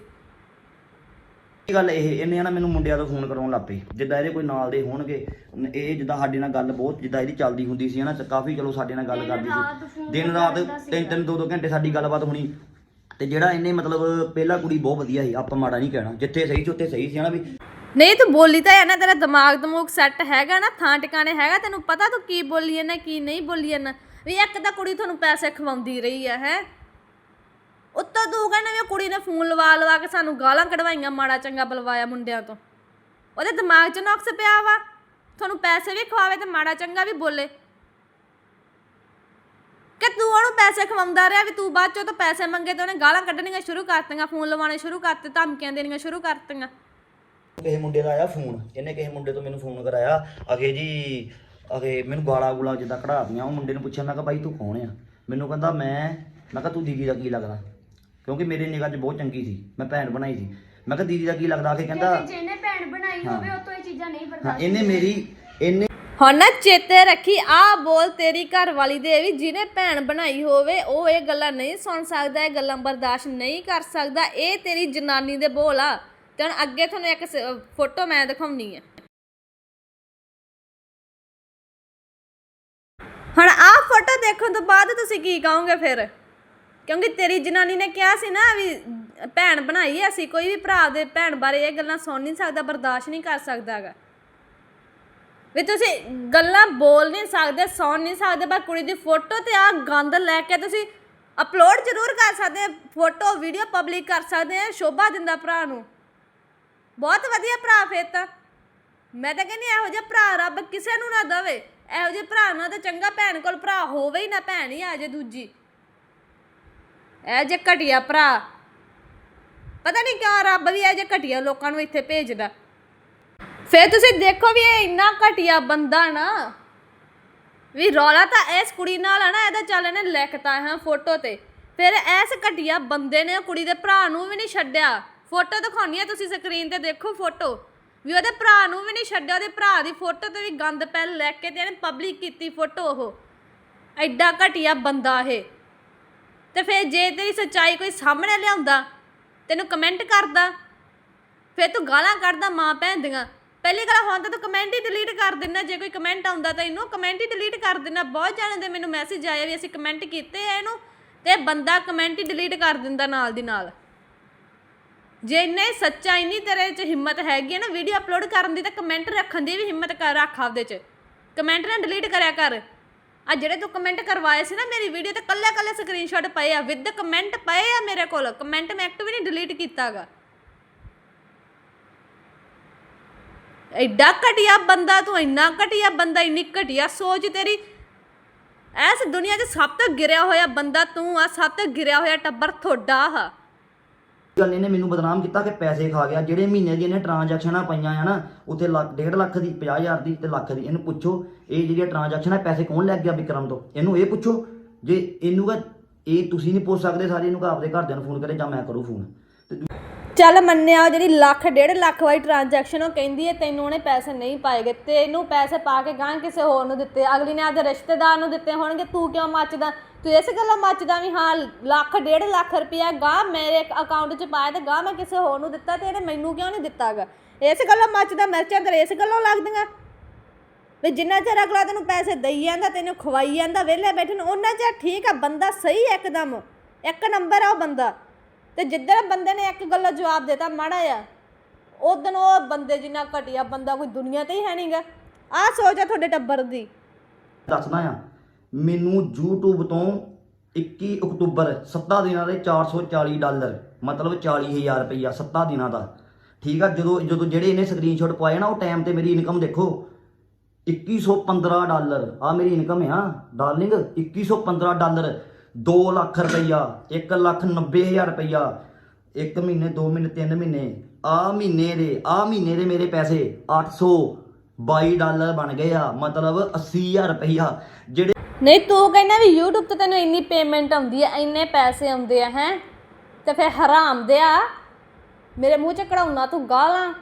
ਗੱਲ ਇਹ ਇਹਨੇ ਨਾ ਮੈਨੂੰ ਮੁੰਡਿਆਂ ਤੋਂ ਫੋਨ ਕਰਾਉਣ ਲੱਗ ਪਏ। ਜਿੱਦਾਂ ਇਹਦੇ ਕੋਈ ਨਾਲ ਦੇ ਹੋਣਗੇ ਇਹ ਜਿੱਦਾਂ ਸਾਡੇ ਨਾਲ ਗੱਲ ਬਹੁਤ ਜਿੱਦਾਂ ਇਹਦੀ ਚੱਲਦੀ ਹੁੰਦੀ ਸੀ ਨਾ ਕਾਫੀ ਚਲੋ ਸਾਡੇ ਨਾਲ ਗੱਲ ਕਰਦੀ ਸੀ। ਦਿਨ ਰਾਤ ਤਿੰਨ ਤਿੰਨ ਦੋ ਦੋ ਘੰਟੇ ਸਾਡੀ ਗੱਲਬਾਤ ਹੋਣੀ। ਤੇ ਜਿਹੜਾ ਇਹਨੇ ਮਤਲਬ ਪਹਿਲਾ ਕੁੜੀ ਬਹੁਤ ਵਧੀਆ ਸੀ ਆਪਾਂ ਮਾੜਾ ਨਹੀਂ ਕਹਿਣਾ। ਜਿੱਥੇ ਸਹੀ ਉੱਥੇ ਸਹੀ ਸੀ ਹਨਾ ਵੀ। ਨਹੀਂ ਤੂੰ ਬੋਲੀ ਤਾਂ ਹੈ ਨਾ ਤੇਰਾ ਦਿਮਾਗ ਦਮੂਗ ਸੈੱਟ ਹੈਗਾ ਨਾ ਥਾਂ ਟਿਕਾਣੇ ਹੈਗਾ ਤੈਨੂੰ ਪਤਾ ਤੂੰ ਕੀ ਬੋਲੀ ਨਾ ਕੀ ਨਹੀਂ ਬੋਲੀ ਨਾ ਵੀ ਇੱਕ ਤਾਂ ਕੁੜੀ ਤੁਹਾਨੂੰ ਪੈਸੇ ਖਵਾਉਂਦੀ ਰਹੀ ਹੈ ਹੈ। ਉੱਤੋਂ ਤੂੰ ਕਹਿੰਦਾ ਵੀ ਉਹ ਕੁੜੀ ਨੇ ਫੋਨ ਲਵਾ ਲਵਾ ਕੇ ਸਾਨੂੰ ਗਾਲਾਂ ਕਢਵਾਈਆਂ, ਮਾੜਾ ਚੰਗਾ ਬੁਲਵਾਇਆ ਮੁੰਡਿਆਂ ਤੋਂ। ਉਹਦੇ ਦਿਮਾਗ 'ਚ ਨੁਕਸ ਪਿਆ ਵਾ। ਤੁਹਾਨੂੰ ਪੈਸੇ ਵੀ ਖਵਾਵੇ ਤੇ ਮਾੜਾ ਚੰਗਾ ਵੀ ਬੋਲੇ। ਕਿ ਤੂੰ ਉਹਨੂੰ ਪੈਸੇ ਖਵਾਉਂਦਾ ਰਿਹਾ ਵੀ ਤੂੰ ਬਾਅਦ ਚੋਂ ਤਾਂ ਪੈਸੇ ਮੰਗੇ ਤੇ ਉਹਨੇ ਗਾਲਾਂ ਕੱਢਣੀਆਂ ਸ਼ੁਰੂ ਕਰਤੀਆਂ, ਫੋਨ ਲਵਾਉਣੇ ਸ਼ੁਰੂ ਕਰਤੇ, ਧਮਕੀਆਂ ਦੇਣੀਆਂ ਸ਼ੁਰੂ ਕਰਤੀਆਂ। ਕਿਸੇ ਮੁੰਡੇ ਦਾ ਆਇਆ ਫੋਨ? ਇਹਨੇ ਕਿਸੇ ਮੁੰਡੇ ਤੋਂ ਮੈਨੂੰ ਫੋਨ ਕਰਾਇਆ, ਅਖੇ ਜੀ, ਅਖੇ ਮੈਨੂੰ ਗਾਲਾਂ ਗੂਲਾਂ ਜਿੱਦਾਂ ਕਢਾਤੀਆਂ ਉਹ ਮੁੰਡੇ ਨੂੰ ਪੁੱਛਿਆ, ਮੈਂ ਕਿਹਾ, ਬਾਈ ਤੂੰ ਕੌਣ ਆ? ਮੈਨੂੰ ਕਹਿੰਦਾ, ਮੈਂ ਮੈਂ ਕਿਹਾ, ਤੂੰ ਦੀਦੀ ਦਾ ਕੀ ਲੱਗਦਾ? ਕਿਉਂਕਿ ਮੇਰੇ ਨਿਗਾਹ 'ਚ ਬਹੁਤ ਚੰਗੀ ਸੀ ਮੈਂ ਭੈਣ ਬਣਾਈ ਸੀ। ਮੈਂ ਕਿਹਾ ਦੀਦੀ ਦਾ ਕੀ ਲੱਗਦਾ ਅਖੇ ਕਹਿੰਦਾ ਜਿਹਨੇ ਭੈਣ ਬਣਾਈ ਹੋਵੇ ਉਹ ਤੋਂ ਇਹ ਚੀਜ਼ਾਂ ਨਹੀਂ ਹਾਂ ਬਰਦਾਸ਼ਤ ਇਹਨੇ ਮੇਰੀ ਇਹਨੇ ਹੁਣ ਨਾ ਚੇਤੇ ਰੱਖੀ ਆ ਬੋਲ ਤੇਰੀ ਘਰ ਵਾਲੀ ਦੇ ਵੀ ਜਿਹਨੇ ਭੈਣ ਬਣਾਈ ਹੋਵੇ ਉਹ ਇਹ ਗੱਲਾਂ ਨਹੀਂ ਸੁਣ ਸਕਦਾ ਇਹ ਗੱਲਾਂ ਬਰਦਾਸ਼ਤ ਨਹੀਂ ਕਰ ਸਕਦਾ ਇਹ ਤੇਰੀ ਜਨਾਨੀ ਦੇ ਬੋਲ ਆ। ਤੇ ਹੁਣ ਅੱਗੇ ਤੁਹਾਨੂੰ ਇੱਕ ਫੋਟੋ ਮੈਂ ਦਿਖਾਉਣੀ ਹੈ ਹੁਣ ਆਹ ਫੋਟੋ ਦੇਖਣ ਤੋਂ ਬਾਅਦ ਤੁਸੀਂ ਕੀ ਕਹੋਗੇ ਫਿਰ? ਕਿਉਂਕਿ ਤੇਰੀ ਜਨਾਨੀ ਨੇ ਕਿਹਾ ਸੀ ਨਾ ਵੀ ਭੈਣ ਬਣਾਈ ਐ ਅਸੀਂ, ਕੋਈ ਵੀ ਭਰਾ ਦੇ ਭੈਣ ਬਾਰੇ ਇਹ ਗੱਲਾਂ ਸੁਣ ਨਹੀਂ ਸਕਦਾ, ਬਰਦਾਸ਼ਤ ਨਹੀਂ ਕਰ ਸਕਦਾਗਾ ਵੀ ਤੁਸੀਂ ਗੱਲਾਂ ਬੋਲ ਨਹੀਂ ਸਕਦੇ, ਸੁਣ ਨਹੀਂ ਸਕਦੇ ਪਰ ਕੁੜੀ ਦੀ ਫੋਟੋ ਤੇ ਆ ਗੰਦ ਲੈ ਕੇ ਤੁਸੀਂ ਅਪਲੋਡ ਜ਼ਰੂਰ ਕਰ ਸਕਦੇ ਫੋਟੋ ਵੀਡੀਓ ਪਬਲਿਕ ਕਰ ਸਕਦੇ ਆ, ਸ਼ੋਭਾ ਦਿੰਦਾ ਭਰਾ ਨੂੰ। ਬਹੁਤ ਵਧੀਆ ਭਰਾ ਫੇਰ ਤਾਂ। ਮੈਂ ਤਾਂ ਕਹਿੰਦੀ ਇਹੋ ਜਿਹਾ ਭਰਾ ਰੱਬ ਕਿਸੇ ਨੂੰ ਨਾ ਦਵੇ। ਇਹੋ ਜਿਹੇ ਭਰਾ ਨਾਲ ਤਾਂ ਚੰਗਾ ਭੈਣ ਕੋਲ ਭਰਾ ਹੋਵੇ ਹੀ ਨਾ, ਭੈਣ ਹੀ ਆ ਜੇ ਦੂਜੀ। ਇਹ ਜੇ ਘਟਿਆ ਭਰਾ। ਪਤਾ ਨਹੀਂ ਕਿਉਂ ਰੱਬ ਵੀ ਇਹ ਜੇ ਘਟਿਆ ਲੋਕਾਂ ਨੂੰ ਇੱਥੇ ਭੇਜਦਾ। ਫੇਰ ਤੁਸੀਂ ਦੇਖੋ ਵੀ ਇਹ ਇੰਨਾ ਘਟਿਆ ਬੰਦਾ ਨਾ, ਵੀ ਰੌਲਾ ਤਾਂ ਇਸ ਕੁੜੀ ਨਾਲ ਆ ਨਾ, ਇਹਦਾ ਚੱਲ ਇਹਨੇ ਲਿਖਤਾ ਹੈ ਫੋਟੋ ਤੇ। ਫਿਰ ਐਸ ਘਟੀਆ ਬੰਦੇ ਨੇ ਕੁੜੀ ਦੇ ਭਰਾ ਨੂੰ ਵੀ ਨਹੀਂ ਛੱਡਿਆ। ਫੋਟੋ ਦਿਖਾਉਣੀ ਆ ਤੁਸੀਂ ਸਕਰੀਨ ਤੇ ਦੇਖੋ ਫੋਟੋ। ਵੀ ਉਹਦੇ ਭਰਾ ਨੂੰ ਵੀ ਨਹੀਂ ਛੱਡਿਆ, ਉਹਦੇ ਭਰਾ ਦੀ ਫੋਟੋ ਤੇ ਵੀ ਗੰਦ ਪੈਲ ਲੈ ਕੇ ਤੇ ਇਹਨੇ ਪਬਲਿਕ ਕੀਤੀ ਫੋਟੋ ਉਹ। ਐਡਾ ਘਟੀਆ ਬੰਦਾ ਇਹ। ਤੇ ਫਿਰ ਜੇ ਤੇਰੀ ਸੱਚਾਈ ਕੋਈ ਸਾਹਮਣੇ ਲਿਆਉਂਦਾ, ਤੈਨੂੰ ਕਮੈਂਟ ਕਰਦਾ, ਫਿਰ ਤੂੰ ਗਾਲਾਂ ਕੱਢਦਾ ਮਾਂ ਭੈਣ ਦੀਆਂ। ਪਹਿਲੀ ਗੱਲ ਹੁਣ ਤਾਂ ਤੂੰ ਕਮੈਂਟ ਹੀ ਡਿਲੀਟ ਕਰ ਦਿੰਦਾ ਜੇ ਕੋਈ ਕਮੈਂਟ ਆਉਂਦਾ ਤਾਂ ਇਹਨੂੰ ਕਮੈਂਟ ਹੀ ਡਿਲੀਟ ਕਰ ਦਿੰਦਾ ਬਹੁਤ ਜਾਣੇ ਦੇ ਮੈਨੂੰ ਮੈਸੇਜ ਆਏ ਵੀ ਅਸੀਂ ਕਮੈਂਟ ਕੀਤੇ ਆ ਇਹਨੂੰ, ਤੇ ਬੰਦਾ ਕਮੈਂਟ ਹੀ ਡਿਲੀਟ ਕਰ ਦਿੰਦਾ ਨਾਲ ਦੀ ਨਾਲ। ਜੇ ਇੰਨੇ ਸੱਚਾ ਇੰਨੀ ਤੇਰੇ 'ਚ ਹਿੰਮਤ ਹੈਗੀ ਹੈ ਨਾ ਵੀਡੀਓ ਅਪਲੋਡ ਕਰਨ ਦੀ, ਤਾਂ ਕਮੈਂਟ ਰੱਖਣ ਦੀ ਵੀ ਹਿੰਮਤ ਕਰ, ਰੱਖ ਆਪਦੇ 'ਚ। ਕਮੈਂਟ ਨਾ ਡਿਲੀਟ ਕਰਿਆ ਕਰ। ਆ ਜਿਹੜੇ ਤੂੰ ਕਮੈਂਟ ਕਰਵਾਏ ਸੀ ਨਾ ਮੇਰੀ ਵੀਡੀਓ ਤੇ ਕੱਲੇ ਕੱਲੇ ਸਕਰੀਨਸ਼ਾਟ ਪਏ ਆ ਵਿਦ ਕਮੈਂਟ ਪਏ ਆ ਮੇਰੇ ਕੋਲ। ਕਮੈਂਟ ਮੈਂ ਐਕਟ ਵੀ ਨਹੀਂ ਡਿਲੀਟ ਕੀਤਾਗਾ। ਐਡਾ ਘਟੀਆ ਬੰਦਾ ਤੂੰ, ਇੰਨਾ ਘਟੀਆ ਬੰਦਾ, ਇੰਨੀ ਘਟੀਆ ਸੋਚ ਤੇਰੀ। ਐਸ ਦੁਨੀਆ 'ਚ ਸਭ ਤੋਂ ਗਿਰਿਆ ਹੋਇਆ ਬੰਦਾ ਤੂੰ ਆ, ਸਭ ਤੋਂ ਗਿਰਿਆ ਹੋਇਆ ਟੱਬਰ ਤੁਹਾਡਾ ਆ। ਗੱਲ ਇਹਨੇ ਮੈਨੂੰ ਬਦਨਾਮ ਕੀਤਾ ਕਿ ਪੈਸੇ ਖਾ ਗਿਆ। ਜਿਹੜੇ ਮਹੀਨੇ ਦੀ ਇਹਨੇ ਟ੍ਰਾਂਜੈਕਸ਼ਨਾਂ ਪਈਆਂ ਆ ਨਾ, ਉੱਥੇ ਲੱਖ, ਡੇਢ ਲੱਖ ਦੀ 50000 ਦੀ ਤੇ ਲੱਖ ਦੀ। ਇਹਨੂੰ ਪੁੱਛੋ, ਇਹ ਜਿਹੜੀਆਂ ਟ੍ਰਾਂਜੈਕਸ਼ਨਾਂ ਪੈਸੇ ਕੌਣ ਲੈ ਗਿਆ ਵਿਕਰਮ ਤੋਂ? ਇਹਨੂੰ ਇਹ ਪੁੱਛੋ, ਜੇ ਇਹਨੂੰ ਕਹ, ਇਹ ਤੁਸੀਂ ਨਹੀਂ ਪੁੱਛ ਸਕਦੇ, ਸਾਰੇ ਇਹਨੂੰ ਕਹ ਆਪਦੇ ਘਰਦਿਆਂ ਨੂੰ ਫੋਨ ਕਰੇ, ਜਾਂ ਮੈਂ ਕਰੂ ਫੋਨ। ਚੱਲ ਮੰਨਿਆ ਜਿਹੜੀ ਲੱਖ, ਡੇਢ ਲੱਖ ਵਾਲੀ ਟ੍ਰਾਂਜੈਕਸ਼ਨ ਉਹ ਕਹਿੰਦੀ ਹੈ ਤੈਨੂੰ ਉਹਨੇ ਪੈਸੇ ਨਹੀਂ ਪਾਏਗੇ ਤੈਨੂੰ ਪੈਸੇ ਪਾ ਕੇ ਗਾਂ ਕਿਸੇ ਹੋਰ ਨੂੰ ਦਿੱਤੇ। ਅਗਲੀ ਨੇ ਆਪਦੇ ਰਿਸ਼ਤੇਦਾਰ ਨੂੰ ਦਿੱਤੇ ਹੋਣਗੇ, ਤੂੰ ਕਿਉਂ ਮੱਚਦਾ? ਤੂੰ ਇਸ ਗੱਲੋਂ ਮੱਚਦਾ ਵੀ ਹਾਂ, ਲੱਖ, ਡੇਢ ਲੱਖ ਰੁਪਇਆ ਗਾਂ ਮੇਰੇ ਅਕਾਊਂਟ 'ਚ ਪਾਇਆ ਤੇ ਗਾਂ ਮੈਂ ਕਿਸੇ ਹੋਰ ਨੂੰ ਦਿੱਤਾ ਤੇ ਇਹਨੇ ਮੈਨੂੰ ਕਿਉਂ ਨਹੀਂ ਦਿੱਤਾਗਾ? ਇਸ ਗੱਲੋਂ ਮੱਚਦਾ ਮਿਰਚਾਂ ਤੇ ਇਸ ਗੱਲੋਂ ਲੱਗਦੀਆਂ। ਵੀ ਜਿੰਨਾ ਚਿਰ ਅਗਲਾ ਤੈਨੂੰ ਪੈਸੇ ਦੇਈ ਜਾਂਦਾ, ਤੈਨੂੰ ਖਵਾਈ ਜਾਂਦਾ, ਵਿਹਲੇ ਬੈਠੇ ਨੂੰ ਉਹਨਾਂ ਚਿਰ ਠੀਕ ਆ, ਬੰਦਾ ਸਹੀ ਆ ਇੱਕਦਮ। ਇੱਕ ਨੰਬਰ ਆ ਉਹ ਬੰਦਾ। ਤੇ ਜਿੱਦਣ ਬੰਦੇ ਨੇ ਇੱਕ ਗੱਲੋਂ ਜਵਾਬ ਦਿੱਤਾ ਮਾੜਾ ਆ ਉਦੋਂ ਉਹ ਬੰਦੇ ਜਿੰਨਾ ਘਟੀਆ ਬੰਦਾ ਕੋਈ ਦੁਨੀਆ ਤੇ ਹੀ ਹੈ ਨਹੀਂਗਾ ਆਹ ਸੋਚ ਆ ਤੁਹਾਡੇ ਟੱਬਰ ਦੀ। ਦੱਸਦਾ ਆ। ਮੈਨੂੰ YouTube ਤੋਂ 21 ਅਕਤੂਬਰ 7 ਦਿਨਾਂ ਦੇ 440 ਡਾਲਰ, ਮਤਲਬ 40000 ਰੁਪਈਆ 7 ਦਿਨਾਂ ਦਾ। ਠੀਕ ਆ, ਜਦੋਂ ਜਦੋਂ ਜਿਹੜੇ ਇਹਨੇ ਸਕਰੀਨਸ਼ਾਟ ਪਾਏ ਨਾ, ਉਹ ਟਾਈਮ ਤੇ ਮੇਰੀ ਇਨਕਮ ਦੇਖੋ। 2115 ਡਾਲਰ ਆ ਮੇਰੀ ਇਨਕਮ ਆ ਡਾਰਲਿੰਗ 2115 ਡਾਲਰ 2 ਲੱਖ ਰੁਪਈਆ 1 ਲੱਖ 90 ਹਜ਼ਾਰ ਰੁਪਈਆ 1 ਮਹੀਨੇ 2 ਮਹੀਨੇ 3 ਮਹੀਨੇ ਆ ਮਹੀਨੇ ਦੇ ਆ ਮਹੀਨੇ ਦੇ ਮੇਰੇ ਪੈਸੇ 822 ਡਾਲਰ ਬਣ ਗਏ ਆ, ਮਤਲਬ 80000 ਰੁਪਈਆ। ਜਿਹੜੇ ਨਹੀਂ, ਤੂੰ ਕਹਿੰਦਾ ਵੀ YouTube ਤੇ ਤੈਨੂੰ ਇੰਨੀ ਪੇਮੈਂਟ ਆਉਂਦੀ ਹੈ ਇੰਨੇ ਪੈਸੇ ਆਉਂਦੇ ਆ, ਹੈ? ਤੇ ਫਿਰ ਹਰਾਮ ਆ। ਮੇਰੇ ਮੂੰਹ 'ਚ ਕਢਾਉਣਾ, ਤੂੰ ਗਾਲਾਂ।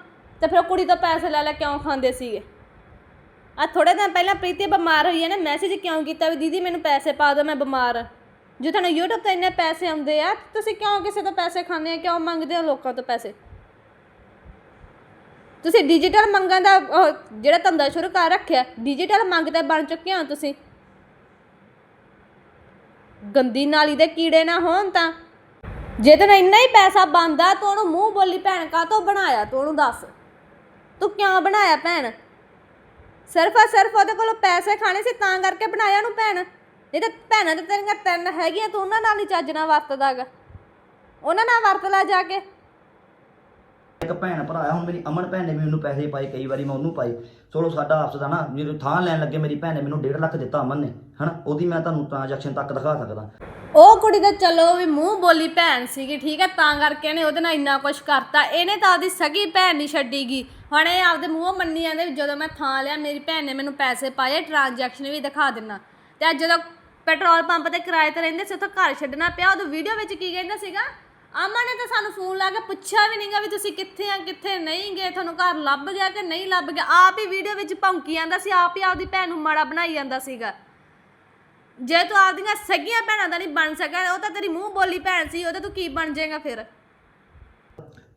ਤੇ ਫਿਰ ਉਹ ਕੁੜੀ ਤੋਂ ਪੈਸੇ ਲੈ ਲੈ, ਕਿਉਂ ਖਾਂਦੇ ਸੀਗੇ? ਆ ਥੋੜੇ ਦਿਨ ਪਹਿਲਾਂ ਪ੍ਰੀਤੀ ਬਿਮਾਰ ਹੋਈ ਹੈ ਨਾ ਮੈਸੇਜ ਕਿਉਂ ਕੀਤਾ ਵੀ ਦੀਦੀ ਮੈਨੂੰ ਪੈਸੇ ਪਾ ਦਿਓ, ਮੈਂ ਬਿਮਾਰ ਹਾਂ ਜੇ ਤੁਹਾਨੂੰ YouTube ਤੇ ਇੰਨੇ ਪੈਸੇ ਆਉਂਦੇ ਆ ਤੁਸੀਂ ਕਿਉਂ ਕਿਸੇ ਤੋਂ ਪੈਸੇ ਖਾਂਦੇ ਆ, ਕਿਉਂ ਮੰਗਦੇ ਹੋ ਲੋਕਾਂ ਤੋਂ ਪੈਸੇ? ਤੁਸੀਂ ਡਿਜੀਟਲ ਮੰਗਾਂ ਦਾ ਜਿਹੜਾ ਧੰਦਾ ਸ਼ੁਰੂ ਕਰ ਰੱਖਿਆ ਡਿਜੀਟਲ ਮੰਗਦੇ ਬਣ ਚੁੱਕੇ ਹੋ ਤੁਸੀਂ। ਗੰਦੀ ਨਾਲੀ ਦੇ ਕੀੜੇ ਨਾ ਹੋਣ ਤਾਂ। ਜੇ ਤੈਨੂੰ ਇੰਨਾ ਹੀ ਪੈਸਾ ਬੰਦਾ ਤੂੰ ਉਹਨੂੰ ਮੂੰਹ ਬੋਲੀ, ਭੈਣ ਕਾਹਤੋਂ ਬਣਾਇਆ? ਤੂੰ ਉਹਨੂੰ ਦੱਸ। ਤੂੰ ਕਿਉਂ ਬਣਾਇਆ ਭੈਣ? ਸਿਰਫ ਆ ਸਿਰਫ ਉਹਦੇ ਕੋਲੋਂ ਪੈਸੇ ਖਾਣੇ ਸੀ, ਤਾਂ ਕਰਕੇ ਬਣਾਇਆ ਉਹਨੂੰ ਭੈਣ। ਨਹੀਂ ਤਾਂ ਭੈਣਾਂ ਤੇ ਤੇਰੀਆਂ ਤਿੰਨ ਹੈਗੀਆਂ, ਤੂੰ ਉਹਨਾਂ ਨਾਲ ਹੀ ਚੱਜ ਨਾਲ ਵਰਤਦਾਗਾ। ਉਹਨਾਂ ਨਾਲ ਵਰਤ ਲੈ ਜਾ ਕੇ। ਇੱਕ ਭੈਣ ਭਰਾ ਆ, ਹੁਣ ਮੇਰੀ ਅਮਨ ਭੈਣ ਨੇ ਵੀ ਮੈਨੂੰ ਪੈਸੇ ਪਾਏ, ਕਈ ਵਾਰੀ ਮੈਂ ਉਹਨੂੰ ਪਾਏ। ਚਲੋ ਸਾਡਾ ਆਪਸ ਦਾ ਨਾ ਜਦੋਂ ਥਾਂ ਲੈਣ ਲੱਗੇ ਮੇਰੀ ਭੈਣ ਨੇ ਮੈਨੂੰ 1.5 ਲੱਖ ਦਿੱਤਾ ਅਮਨ ਨੇ, ਹਨਾ? ਉਹਦੀ ਮੈਂ ਤੁਹਾਨੂੰ ਟ੍ਰਾਂਜੈਕਸ਼ਨ ਤੱਕ ਦਿਖਾ ਸਕਦਾ। ਉਹ ਕੁੜੀ ਤਾਂ ਚਲੋ ਵੀ ਮੂੰਹ ਬੋਲੀ ਭੈਣ ਸੀਗੀ, ਠੀਕ ਹੈ? ਤਾਂ ਕਰਕੇ ਇਹਨੇ ਉਹਦੇ ਨਾਲ ਇੰਨਾ ਕੁਝ ਕਰਤਾ। ਇਹਨੇ ਤਾਂ ਆਪਦੀ ਸਗੀ ਭੈਣ ਨਹੀਂ ਛੱਡੀਗੀ ਹੁਣ ਇਹ ਆਪਦੇ ਮੂੰਹੋਂ ਮੰਨੀ ਜਾਂਦੇ ਵੀ ਜਦੋਂ ਮੈਂ ਥਾਂ ਲਿਆ, ਮੇਰੀ ਭੈਣ ਨੇ ਮੈਨੂੰ ਪੈਸੇ ਪਾਏ ਟ੍ਰਾਂਜੈਕਸ਼ਨ ਵੀ ਦਿਖਾ ਦੇਣਾ ਤੇ ਅੱਜ ਜਦੋਂ ਪੈਟਰੋਲ ਪੰਪ ਤੇ ਕਿਰਾਏ ਤੇ ਰਹਿੰਦੇ ਸੀ, ਉੱਥੋਂ ਘਰ ਛੱਡਣਾ ਪਿਆ, ਉਦੋਂ ਵੀਡੀਓ ਵਿੱਚ ਕੀ ਕਹਿੰਦਾ ਸੀਗਾ? ਅਮਨ ਨੇ ਤਾਂ ਸਾਨੂੰ ਫੋਨ ਲਾ ਕੇ ਪੁੱਛਿਆ ਵੀ ਨਹੀਂਗਾ ਵੀ ਤੁਸੀਂ ਕਿੱਥੇ ਆ, ਕਿੱਥੇ ਨਹੀਂ ਗਏ, ਤੁਹਾਨੂੰ ਘਰ ਲੱਭ ਗਿਆ ਕਿ ਨਹੀਂ ਲੱਭ ਗਿਆ? ਆਪ ਹੀ ਵੀਡੀਓ ਵਿੱਚ ਭੌਂਕੀ ਜਾਂਦਾ ਸੀ, ਆਪ ਹੀ ਆਪਦੀ ਭੈਣ ਨੂੰ ਮਾੜਾ ਬਣਾਈ ਜਾਂਦਾ ਸੀਗਾ। ਜੇ ਤੂੰ ਆਪਦੀਆਂ ਸਗੀਆਂ ਭੈਣਾਂ ਦਾ ਨਹੀਂ ਬਣ ਸਕਿਆ, ਉਹ ਤਾਂ ਤੇਰੀ ਮੂੰਹ ਬੋਲੀ ਭੈਣ ਸੀ, ਉਹਦੇ ਤੂੰ ਕੀ ਬਣ ਜਾਏਗਾ ਫਿਰ?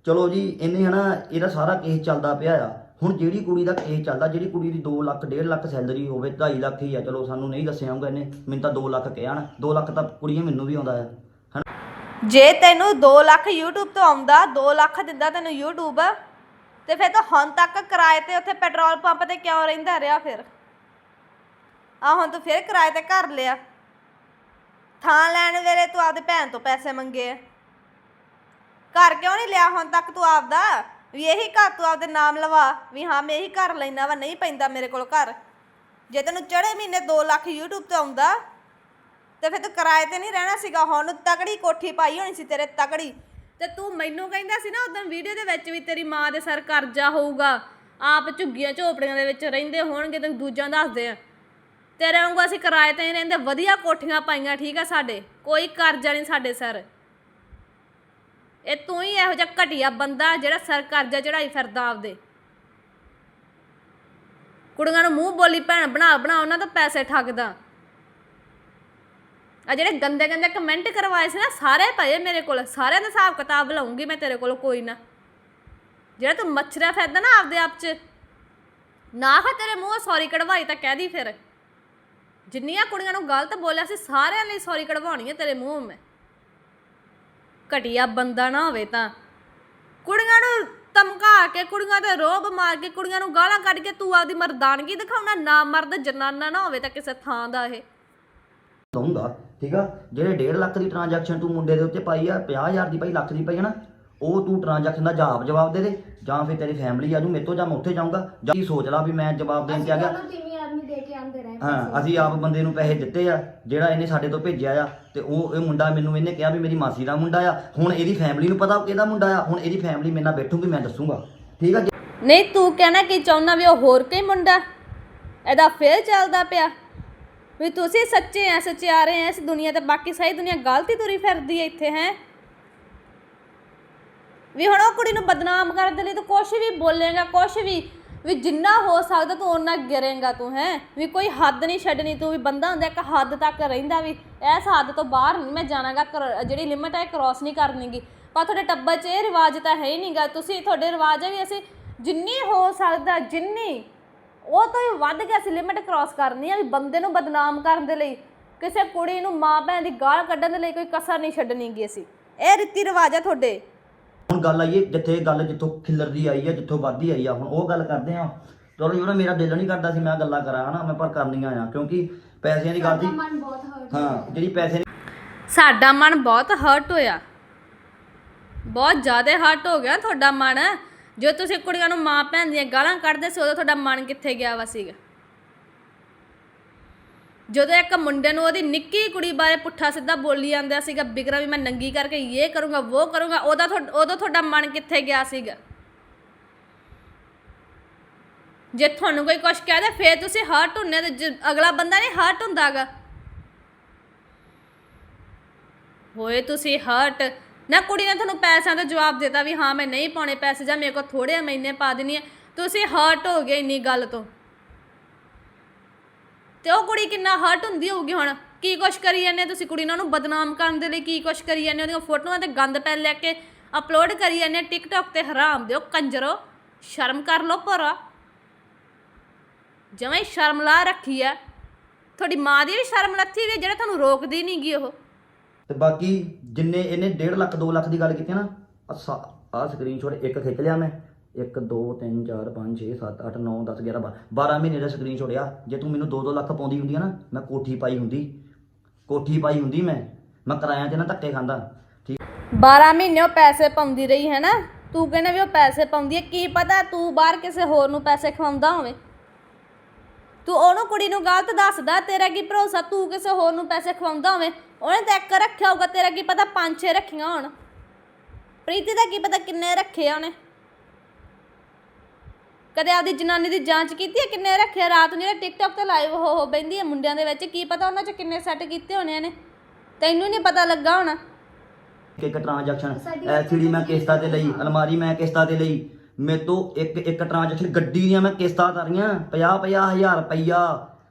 ਚਲੋ ਜੀ ਇਹਨੇ ਹਨਾ, ਇਹਦਾ ਸਾਰਾ ਕੇਸ ਚੱਲਦਾ ਪਿਆ ਆ। ਹੁਣ ਜਿਹੜੀ ਕੁੜੀ ਦਾ ਕੇਸ ਚੱਲਦਾ, ਜਿਹੜੀ ਕੁੜੀ ਦੀ 2 ਲੱਖ 1.5 ਲੱਖ ਸੈਲਰੀ ਹੋਵੇ 2.5 ਲੱਖ ਹੀ ਆ, ਚਲੋ ਸਾਨੂੰ ਨਹੀਂ ਦੱਸਿਆ ਹੋਊਗਾ ਇਹਨੇ, ਮੈਨੂੰ ਤਾਂ 2 ਲੱਖ ਕਿਹਾ ਨਾ 2 ਲੱਖ ਤਾਂ ਕੁੜੀਆਂ ਮੈਨੂੰ ਵੀ ਆਉਂਦਾ ਆ। ਹਨਾ ਜੇ ਤੈਨੂੰ 2 ਲੱਖ YouTube ਤੋਂ ਆਉਂਦਾ 2 ਲੱਖ ਦਿੰਦਾ ਤੈਨੂੰ YouTube, ਤੇ ਫਿਰ ਤਾਂ ਹੁਣ ਤੱਕ ਕਿਰਾਏ ਤੇ ਉੱਥੇ ਪੈਟਰੋਲ ਪੰਪ ਤੇ ਕਿਉਂ ਰਹਿੰਦਾ ਰਿਹਾ ਫਿਰ? ਆ ਹੁਣ ਤੂੰ ਫਿਰ ਕਿਰਾਏ ਤੇ ਘਰ ਲਿਆ। ਥਾਂ ਲੈਣ ਵੇਲੇ ਤੂੰ ਆਪਦੇ ਭੈਣ ਤੋਂ ਪੈਸੇ ਮੰਗੇ ਘਰ ਕਿਉਂ ਨਹੀਂ ਲਿਆ ਹੁਣ ਤੱਕ ਤੂੰ ਆਪਦਾ? ਵੀ ਇਹੀ ਘਰ ਤੂੰ ਆਪਦੇ ਨਾਮ ਲਵਾ, ਵੀ ਹਾਂ ਮੈਂ ਇਹੀ ਘਰ ਲੈਣਾ ਵਾ, ਨਹੀਂ ਪੈਂਦਾ ਮੇਰੇ ਕੋਲ ਘਰ। ਜੇ ਤੈਨੂੰ ਚੜੇ ਮਹੀਨੇ 2 ਲੱਖ YouTube ਤੇ ਆਉਂਦਾ ਤੇ ਫਿਰ ਤੂੰ ਕਿਰਾਏ ਤੇ ਨਹੀਂ ਰਹਿਣਾ ਸੀਗਾ, ਹੁਣ ਤਕੜੀ ਕੋਠੀ ਪਾਈ ਹੋਣੀ ਸੀ ਤੇਰੇ ਤਕੜੀ। ਤੇ ਤੂੰ ਮੈਨੂੰ ਕਹਿੰਦਾ ਸੀ ਨਾ ਉਦੋਂ ਵੀਡੀਓ ਦੇ ਵਿੱਚ ਵੀ ਤੇਰੀ ਮਾਂ ਦੇ ਸਰ ਕਰਜ਼ਾ ਹੋਊਗਾ। ਆਪ ਝੁੱਗੀਆਂ ਝੋਪੜੀਆਂ ਦੇ ਵਿੱਚ ਰਹਿੰਦੇ ਹੋਣਗੇ ਤੇ ਦੂਜਿਆਂ ਦੱਸਦੇ ਆ। ਤੇਰੇ ਵਾਂਗੂ ਅਸੀਂ ਕਿਰਾਏ ਤੇ ਨਹੀਂ ਰਹਿੰਦੇ, ਵਧੀਆ ਕੋਠੀਆਂ ਪਾਈਆਂ, ਠੀਕ ਆ ਸਾਡੇ। ਕੋਈ ਕਰਜ਼ਾ ਨਹੀਂ ਸਾਡੇ ਸਰ। ਇਹ ਤੂੰ ਹੀ ਇਹੋ ਜਿਹਾ ਘਟੀਆ ਬੰਦਾ ਜਿਹੜਾ ਸਰ ਕਰਜ਼ਾ ਚੜਾਈ ਫਿਰਦਾ ਆਪਦੇ। ਕੁੜੀਆਂ ਨੂੰ ਮੂੰਹ ਬੋਲੀ ਭੈਣ ਬਣਾ ਬਣਾ, ਉਹਨਾਂ ਤੋਂ ਪੈਸੇ ਠੱਗਦਾ। ਆ ਜਿਹੜੇ ਗੰਦੇ ਗੰਦੇ ਕਮੈਂਟ ਕਰਵਾਏ ਸੀ ਨਾ, ਸਾਰੇ ਪਏ ਮੇਰੇ ਕੋਲ। ਸਾਰਿਆਂ ਦਾ ਹਿਸਾਬ ਕਿਤਾਬ ਲਾਉਂਗੀ ਮੈਂ ਤੇਰੇ ਕੋਲ, ਕੋਈ ਨਾ। ਜਿਹੜਾ ਤੂੰ ਮੱਛਰਾ ਫਿਰਦਾ ਨਾ ਆਪਦੇ ਆਪ 'ਚ, ਨਾ ਖਾ ਤੇਰੇ ਮੂੰਹ ਸੌਰੀ ਕਢਵਾਈ ਤਾਂ ਕਹਿ ਦੀ ਫਿਰ। ਜਿੰਨੀਆਂ ਕੁੜੀਆਂ ਨੂੰ ਗਲਤ ਬੋਲਿਆ ਸੀ, ਸਾਰਿਆਂ ਲਈ ਸੌਰੀ ਕਢਵਾਉਣੀ ਹੈ ਤੇਰੇ ਮੂੰਹ ਮੈਂ। ਘਟੀਆ ਬੰਦਾ ਨਾ ਹੋਵੇ ਤਾਂ। ਕੁੜੀਆਂ ਨੂੰ ਧਮਕਾ ਕੇ, ਕੁੜੀਆਂ ਤੇ ਰੋਬ ਮਾਰ ਕੇ, ਕੁੜੀਆਂ ਨੂੰ ਗਾਲਾਂ ਕੱਢ ਕੇ ਤੂੰ ਆਪਦੀ ਮਰਦਾਨਗੀ ਦਿਖਾਉਣਾ, ਨਾ ਮਰਦ ਜਨਾਨਾ ਨਾ ਹੋਵੇ ਤਾਂ ਕਿਸੇ ਥਾਂ ਦਾ ਇਹ। ਦਊਂਗਾ ਠੀਕ ਆ? ਜਿਹੜੇ 1.5 ਲੱਖ ਦੀ ਟ੍ਰਾਂਜੈਕਸ਼ਨ ਤੂੰ ਮੁੰਡੇ ਦੇ ਉੱਤੇ ਪਾਈ ਆ 50000 ਦੀ ਪਾਈ ਲੱਖ ਦੀ ਪਾਈ ਨਾ ਉਹ ਤੂੰ ਟ੍ਰਾਂਜੈਕਸ਼ਨ ਦਾ ਜਵਾਬ ਜਵਾਬ ਦੇ ਦੇ ਜਾਂ ਫਿਰ ਤੇਰੀ ਫੈਮਿਲੀ ਆ ਜੂ ਮੇਰੇ ਤੋਂ ਜਾਂ ਮੈਂ ਉੱਥੇ ਜਾਊਂਗਾ। ਜਾਂ ਕੀ ਸੋਚ ਲਾ ਵੀ ਮੈਂ ਜਵਾਬ ਦੇਣ ਤੇ ਆ ਗਿਆ। ਦੋਨੋਂ ਤਿੰਨੀ ਆਦਮੀ ਦੇ ਕੇ ਆਂਦੇ ਰਹੇ ਹਾਂ ਅਸੀਂ ਆਪ ਬੰਦੇ ਨੂੰ ਪੈਸੇ ਦਿੱਤੇ ਆ ਜਿਹੜਾ ਇਹਨੇ ਸਾਡੇ ਤੋਂ ਭੇਜਿਆ ਆ ਤੇ ਉਹ ਇਹ ਮੁੰਡਾ ਮੈਨੂੰ ਇਹਨੇ ਕਿਹਾ ਵੀ ਮੇਰੀ ਮਾਸੀ ਦਾ ਮੁੰਡਾ ਆ। ਹੁਣ ਇਹਦੀ ਫੈਮਿਲੀ ਨੂੰ ਪਤਾ ਉਹ ਕਿਹਦਾ ਮੁੰਡਾ ਆ ਹੁਣ ਇਹਦੀ ਫੈਮਿਲੀ ਮੇਰੇ ਨਾਲ ਬੈਠੂਗੀ ਮੈਂ ਦੱਸੂਗਾ। ਠੀਕ ਆ ਨਹੀਂ ਤੂੰ ਕਹਿਣਾ ਕੀ ਚਾਹੁੰਦਾ ਵੀ ਉਹ ਹੋਰ ਕੋਈ ਮੁੰਡਾ? ਇਹਦਾ ਫੇਰ ਚੱਲਦਾ ਪਿਆ। ਵੀ ਤੁਸੀਂ ਸੱਚੇ ਐ ਸੱਚਿਆਰੇ ਐ ਇਸ ਦੁਨੀਆ ਤੇ ਬਾਕੀ ਸਾਰੀ ਦੁਨੀਆ ਗਲਤੀ ਤੁਰੀ ਫਿਰਦੀ ਐ ਇੱਥੇ, ਹੈ? ਵੀ ਹੁਣ ਉਹ ਕੁੜੀ ਨੂੰ ਬਦਨਾਮ ਕਰਨ ਦੇ ਲਈ ਤੂੰ ਕੁਛ ਵੀ ਬੋਲੇਗਾ, ਕੁਛ ਵੀ ਵੀ ਜਿੰਨਾ ਹੋ ਸਕਦਾ ਤੂੰ ਉਹਨਾਂ ਗਿਰੇਗਾ ਤੂੰ, ਹੈ? ਵੀ ਕੋਈ ਹੱਦ ਨਹੀਂ ਛੱਡਣੀ ਤੂੰ, ਵੀ ਬੰਦਾ ਹੁੰਦਾ ਇੱਕ ਹੱਦ ਤੱਕ ਰਹਿੰਦਾ ਵੀ, ਇਸ ਹੱਦ ਤੋਂ ਬਾਹਰ ਨਹੀਂ ਮੈਂ ਜਾਣਾਗਾ ਜਿਹੜੀ ਲਿਮਟ ਹੈ ਕ੍ਰਾਸ ਨਹੀਂ ਕਰਨੀਗੀ। ਪਰ ਤੁਹਾਡੇ ਟੱਬਰ 'ਚ ਇਹ ਰਿਵਾਜ ਤਾਂ ਹੈ ਹੀ ਨਹੀਂਗਾ ਤੁਸੀਂ, ਤੁਹਾਡੇ ਰਿਵਾਜ ਹੈ ਵੀ ਅਸੀਂ ਜਿੰਨੀ ਹੋ ਸਕਦਾ, ਜਿੰਨੀ ਉਹ ਤੋਂ ਵੀ ਵੱਧ ਕੇ ਅਸੀਂ ਲਿਮਟ ਕ੍ਰਾਸ ਕਰਨੀ ਆ ਵੀ ਬੰਦੇ ਨੂੰ ਬਦਨਾਮ ਕਰਨ ਦੇ ਲਈ ਕਿਸੇ ਕੁੜੀ ਨੂੰ ਮਾਂ ਭੈਣ ਦੀ ਗਾਲ ਕੱਢਣ ਦੇ ਲਈ ਕੋਈ ਕਸਰ ਨਹੀਂ ਛੱਡਣੀਗੀ ਅਸੀਂ। ਇਹ ਰੀਤੀ ਰਿਵਾਜ ਆ ਤੁਹਾਡੇ। ਹੁਣ ਗੱਲ ਆਈਏ ਜਿੱਥੇ ਗੱਲ ਜਿੱਥੋਂ ਖਿੱਲਰਦੀ ਆਈ ਆ ਜਿੱਥੋਂ ਵੱਧਦੀ ਆਈ ਆ ਹੁਣ ਉਹ ਗੱਲ ਕਰਦੇ ਆ। ਚਲੋ ਜਿਹੜਾ ਮੇਰਾ ਦਿਲ ਨਹੀਂ ਕਰਦਾ ਸੀ ਮੈਂ ਗੱਲਾਂ ਕਰਾਂ ਹਨਾ ਮੈਂ ਪਰ ਕਰਨੀਆਂ ਆ ਕਿਉਂਕਿ ਪੈਸਿਆਂ ਦੀ ਗੱਲ ਸੀ। ਮਨ ਬਹੁਤ ਹਰਟ ਹਾਂ ਜਿਹੜੀ ਪੈਸੇ ਸਾਡਾ ਮਨ ਬਹੁਤ ਹਰਟ ਹੋਇਆ। ਬਹੁਤ ਜ਼ਿਆਦਾ ਹਰਟ ਹੋ ਗਿਆ ਤੁਹਾਡਾ ਮਨ। ਜੋ ਤੁਸੀਂ ਕੁੜੀਆਂ ਨੂੰ ਮਾਂ ਭੈਣ ਦੀਆਂ ਗਾਲਾਂ ਕੱਢਦੇ ਸੀ, ਉਦੋਂ ਤੁਹਾਡਾ ਮਨ ਕਿੱਥੇ ਗਿਆ ਵਾ ਸੀਗਾ? ਜਦੋਂ ਇੱਕ ਮੁੰਡੇ ਨੂੰ ਉਹਦੀ ਨਿੱਕੀ ਕੁੜੀ ਬਾਰੇ ਪੁੱਠਾ ਸਿੱਧਾ ਬੋਲੀ ਜਾਂਦਾ ਸੀਗਾ, ਬਿਗਰਾ ਵੀ ਮੈਂ ਨੰਗੀ ਕਰਕੇ ਇਹ ਕਰੂੰਗਾ ਉਹ ਕਰੂੰਗਾ, ਉਹਦਾ ਤੁਹਾਡ- ਉਦੋਂ ਤੁਹਾਡਾ ਮਨ ਕਿੱਥੇ ਗਿਆ ਸੀਗਾ? ਜੇ ਤੁਹਾਨੂੰ ਕੋਈ ਕੁਝ ਕਹਦੇ ਫੇਰ ਤੁਸੀਂ ਹਰਟ ਹੁੰਨੇ ਤੇ ਅਗਲਾ ਬੰਦਾ ਨਹੀਂ ਹਰਟ ਹੁੰਦਾਗਾ ਹੋਏ ਤੁਸੀਂ ਹਰਟ ਨਾ ਕੁੜੀ ਨੇ ਤੁਹਾਨੂੰ ਪੈਸਿਆਂ ਦਾ ਜਵਾਬ ਦਿੱਤਾ ਵੀ ਹਾਂ, ਮੈਂ ਨਹੀਂ ਪਾਉਣੇ ਪੈਸੇ ਜਾਂ ਮੇਰੇ ਕੋਲ ਥੋੜੇ ਆ ਇੰਨੇ ਪਾ ਦੇਣੀ ਹੈ। ਤੁਸੀਂ ਹਰਟ ਹੋ ਗਏ ਇੰਨੀ ਗੱਲ ਤੋਂ। ਤੇ ਉਹ ਕੁੜੀ ਕਿੰਨਾ ਹਰਟ ਹੁੰਦੀ ਹੋਊਗੀ ਹੁਣ? ਕੀ ਕੁਛ ਕਰੀ ਜਾਂਦੇ ਤੁਸੀਂ ਕੁੜੀ ਨਾਲ? ਨੂੰ ਬਦਨਾਮ ਕਰਨ ਦੇ ਲਈ ਕੀ ਕੁਛ ਕਰੀ ਜਾਂਦੇ ਉਹਦੀਆਂ ਫੋਟੋਆਂ ਤੇ ਗੰਦ ਪੈ ਲੈ ਕੇ ਅਪਲੋਡ ਕਰੀ ਜਾਂਦੇ ਟਿਕਟੌਕ ਤੇ ਹਰਾਮ ਦਿਓ, ਕੰਜਰੋ। ਸ਼ਰਮ ਕਰ ਲੋ ਭਰਾ। ਜਮਾਂ ਹੀ ਸ਼ਰਮ ਲਾ ਰੱਖੀ ਆ। ਤੁਹਾਡੀ ਮਾਂ ਦੀ ਵੀ ਸ਼ਰਮ ਲੱਥੀ ਵੀ ਜਿਹੜਾ ਤੁਹਾਨੂੰ ਰੋਕਦੀ ਨਹੀਂ ਗੀ ਉਹ। ਤੇ ਬਾਕੀ ਜਿੰਨੇ ਇਹਨੇ 1.5 ਲੱਖ 2 ਲੱਖ ਦੀ ਗੱਲ ਕੀਤੀ ਨਾ ਆ ਸਕਰੀਨਸ਼ਾਟ ਇੱਕ ਖਿੱਚ ਲਿਆ ਮੈਂ। 1 2 3 4 5 6 7 8 9 10 11 12 12 ਮਹੀਨੇ ਦਾ ਸਕਰੀਨਸ਼ਾਟ ਆ। ਜੇ ਤੂੰ ਮੈਨੂੰ 2-2 ਲੱਖ ਪਾਉਂਦੀ ਹੁੰਦੀ ਆ ਨਾ, ਮੈਂ ਕੋਠੀ ਪਾਈ ਹੁੰਦੀ। ਕੋਠੀ ਪਾਈ ਹੁੰਦੀ ਮੈਂ। ਮੈਂ ਕਿਰਾਇਆਂ ਤੇ ਨਾ ਧੱਕੇ ਖਾਂਦਾ। ਠੀਕ। 12 ਮਹੀਨੇ ਉਹ ਪੈਸੇ ਪਾਉਂਦੀ ਰਹੀ ਹੈ ਨਾ। ਤੂੰ ਕਹਿੰਦਾ ਵੀ ਉਹ ਪੈਸੇ ਪਾਉਂਦੀ ਹੈ। ਕੀ ਪਤਾ ਤੂੰ ਬਾਹਰ ਕਿਸੇ ਹੋਰ ਨੂੰ ਪੈਸੇ ਖਵਾਉਂਦਾ ਹੋਵੇ। ਤੂੰ ਉਹਨੂੰ ਕੁੜੀ ਨੂੰ ਗਲਤ ਦੱਸਦਾ ਤੇਰਾ ਕੀ ਭਰੋਸਾ? ਤੂੰ ਕਿਸੇ ਹੋਰ ਨੂੰ ਪੈਸੇ ਖਵਾਉਂਦਾ ਹੋਵੇ ਉਹਨੇ ਤਾਂ ਇੱਕ ਰੱਖਿਆ ਹੋਊਗਾ ਤੇਰਾ ਕੀ ਪਤਾ ਪੰਜ ਛੇ ਰੱਖੀਆਂ ਹੋਣ। ਪ੍ਰੀਤੀ ਦਾ ਕੀ ਪਤਾ ਕਿੰਨੇ ਰੱਖੇ ਆ ਉਹਨੇ? ਕਦੇ ਆਪਦੀ ਜਨਾਨੀ ਦੀ ਜਾਂਚ ਕੀਤੀ ਹੈ ਕਿੰਨੇ ਰੱਖੇ ਰਾਤ ਨੂੰ ਜਿਹੜੇ ਟਿਕਟੌਕ ਤੇ ਲਾਈਵ ਹੋ ਹੋ ਬੈਂਦੀ ਹੈ ਮੁੰਡਿਆਂ ਦੇ ਵਿੱਚ ਕੀ ਪਤਾ ਉਹਨਾਂ ਚ ਕਿੰਨੇ ਸੈੱਟ ਕੀਤੇ ਹੋਣੇ ਨੇ ਤੈਨੂੰ ਨਹੀਂ ਪਤਾ ਲੱਗਾ ਹੋਣਾ। ਇੱਕ ਟ੍ਰਾਂਜੈਕਸ਼ਨ ਐਲਸੀਡੀ ਮੈਂ ਕਿਸ਼ਤਾਂ ਤੇ ਲਈ ਅਲਮਾਰੀ ਮੈਂ ਕਿਸ਼ਤਾਂ ਤੇ ਲਈ। ਮੇਰੇ ਤੋਂ ਇੱਕ ਇੱਕ ਟ੍ਰਾਂਜੈਕਸ਼ਨ ਗੱਡੀ ਦੀਆਂ ਮੈਂ ਕਿਸ਼ਤਾਂ ਤਾਰੀਆਂ 50 50000 ਰੁਪਈਆ।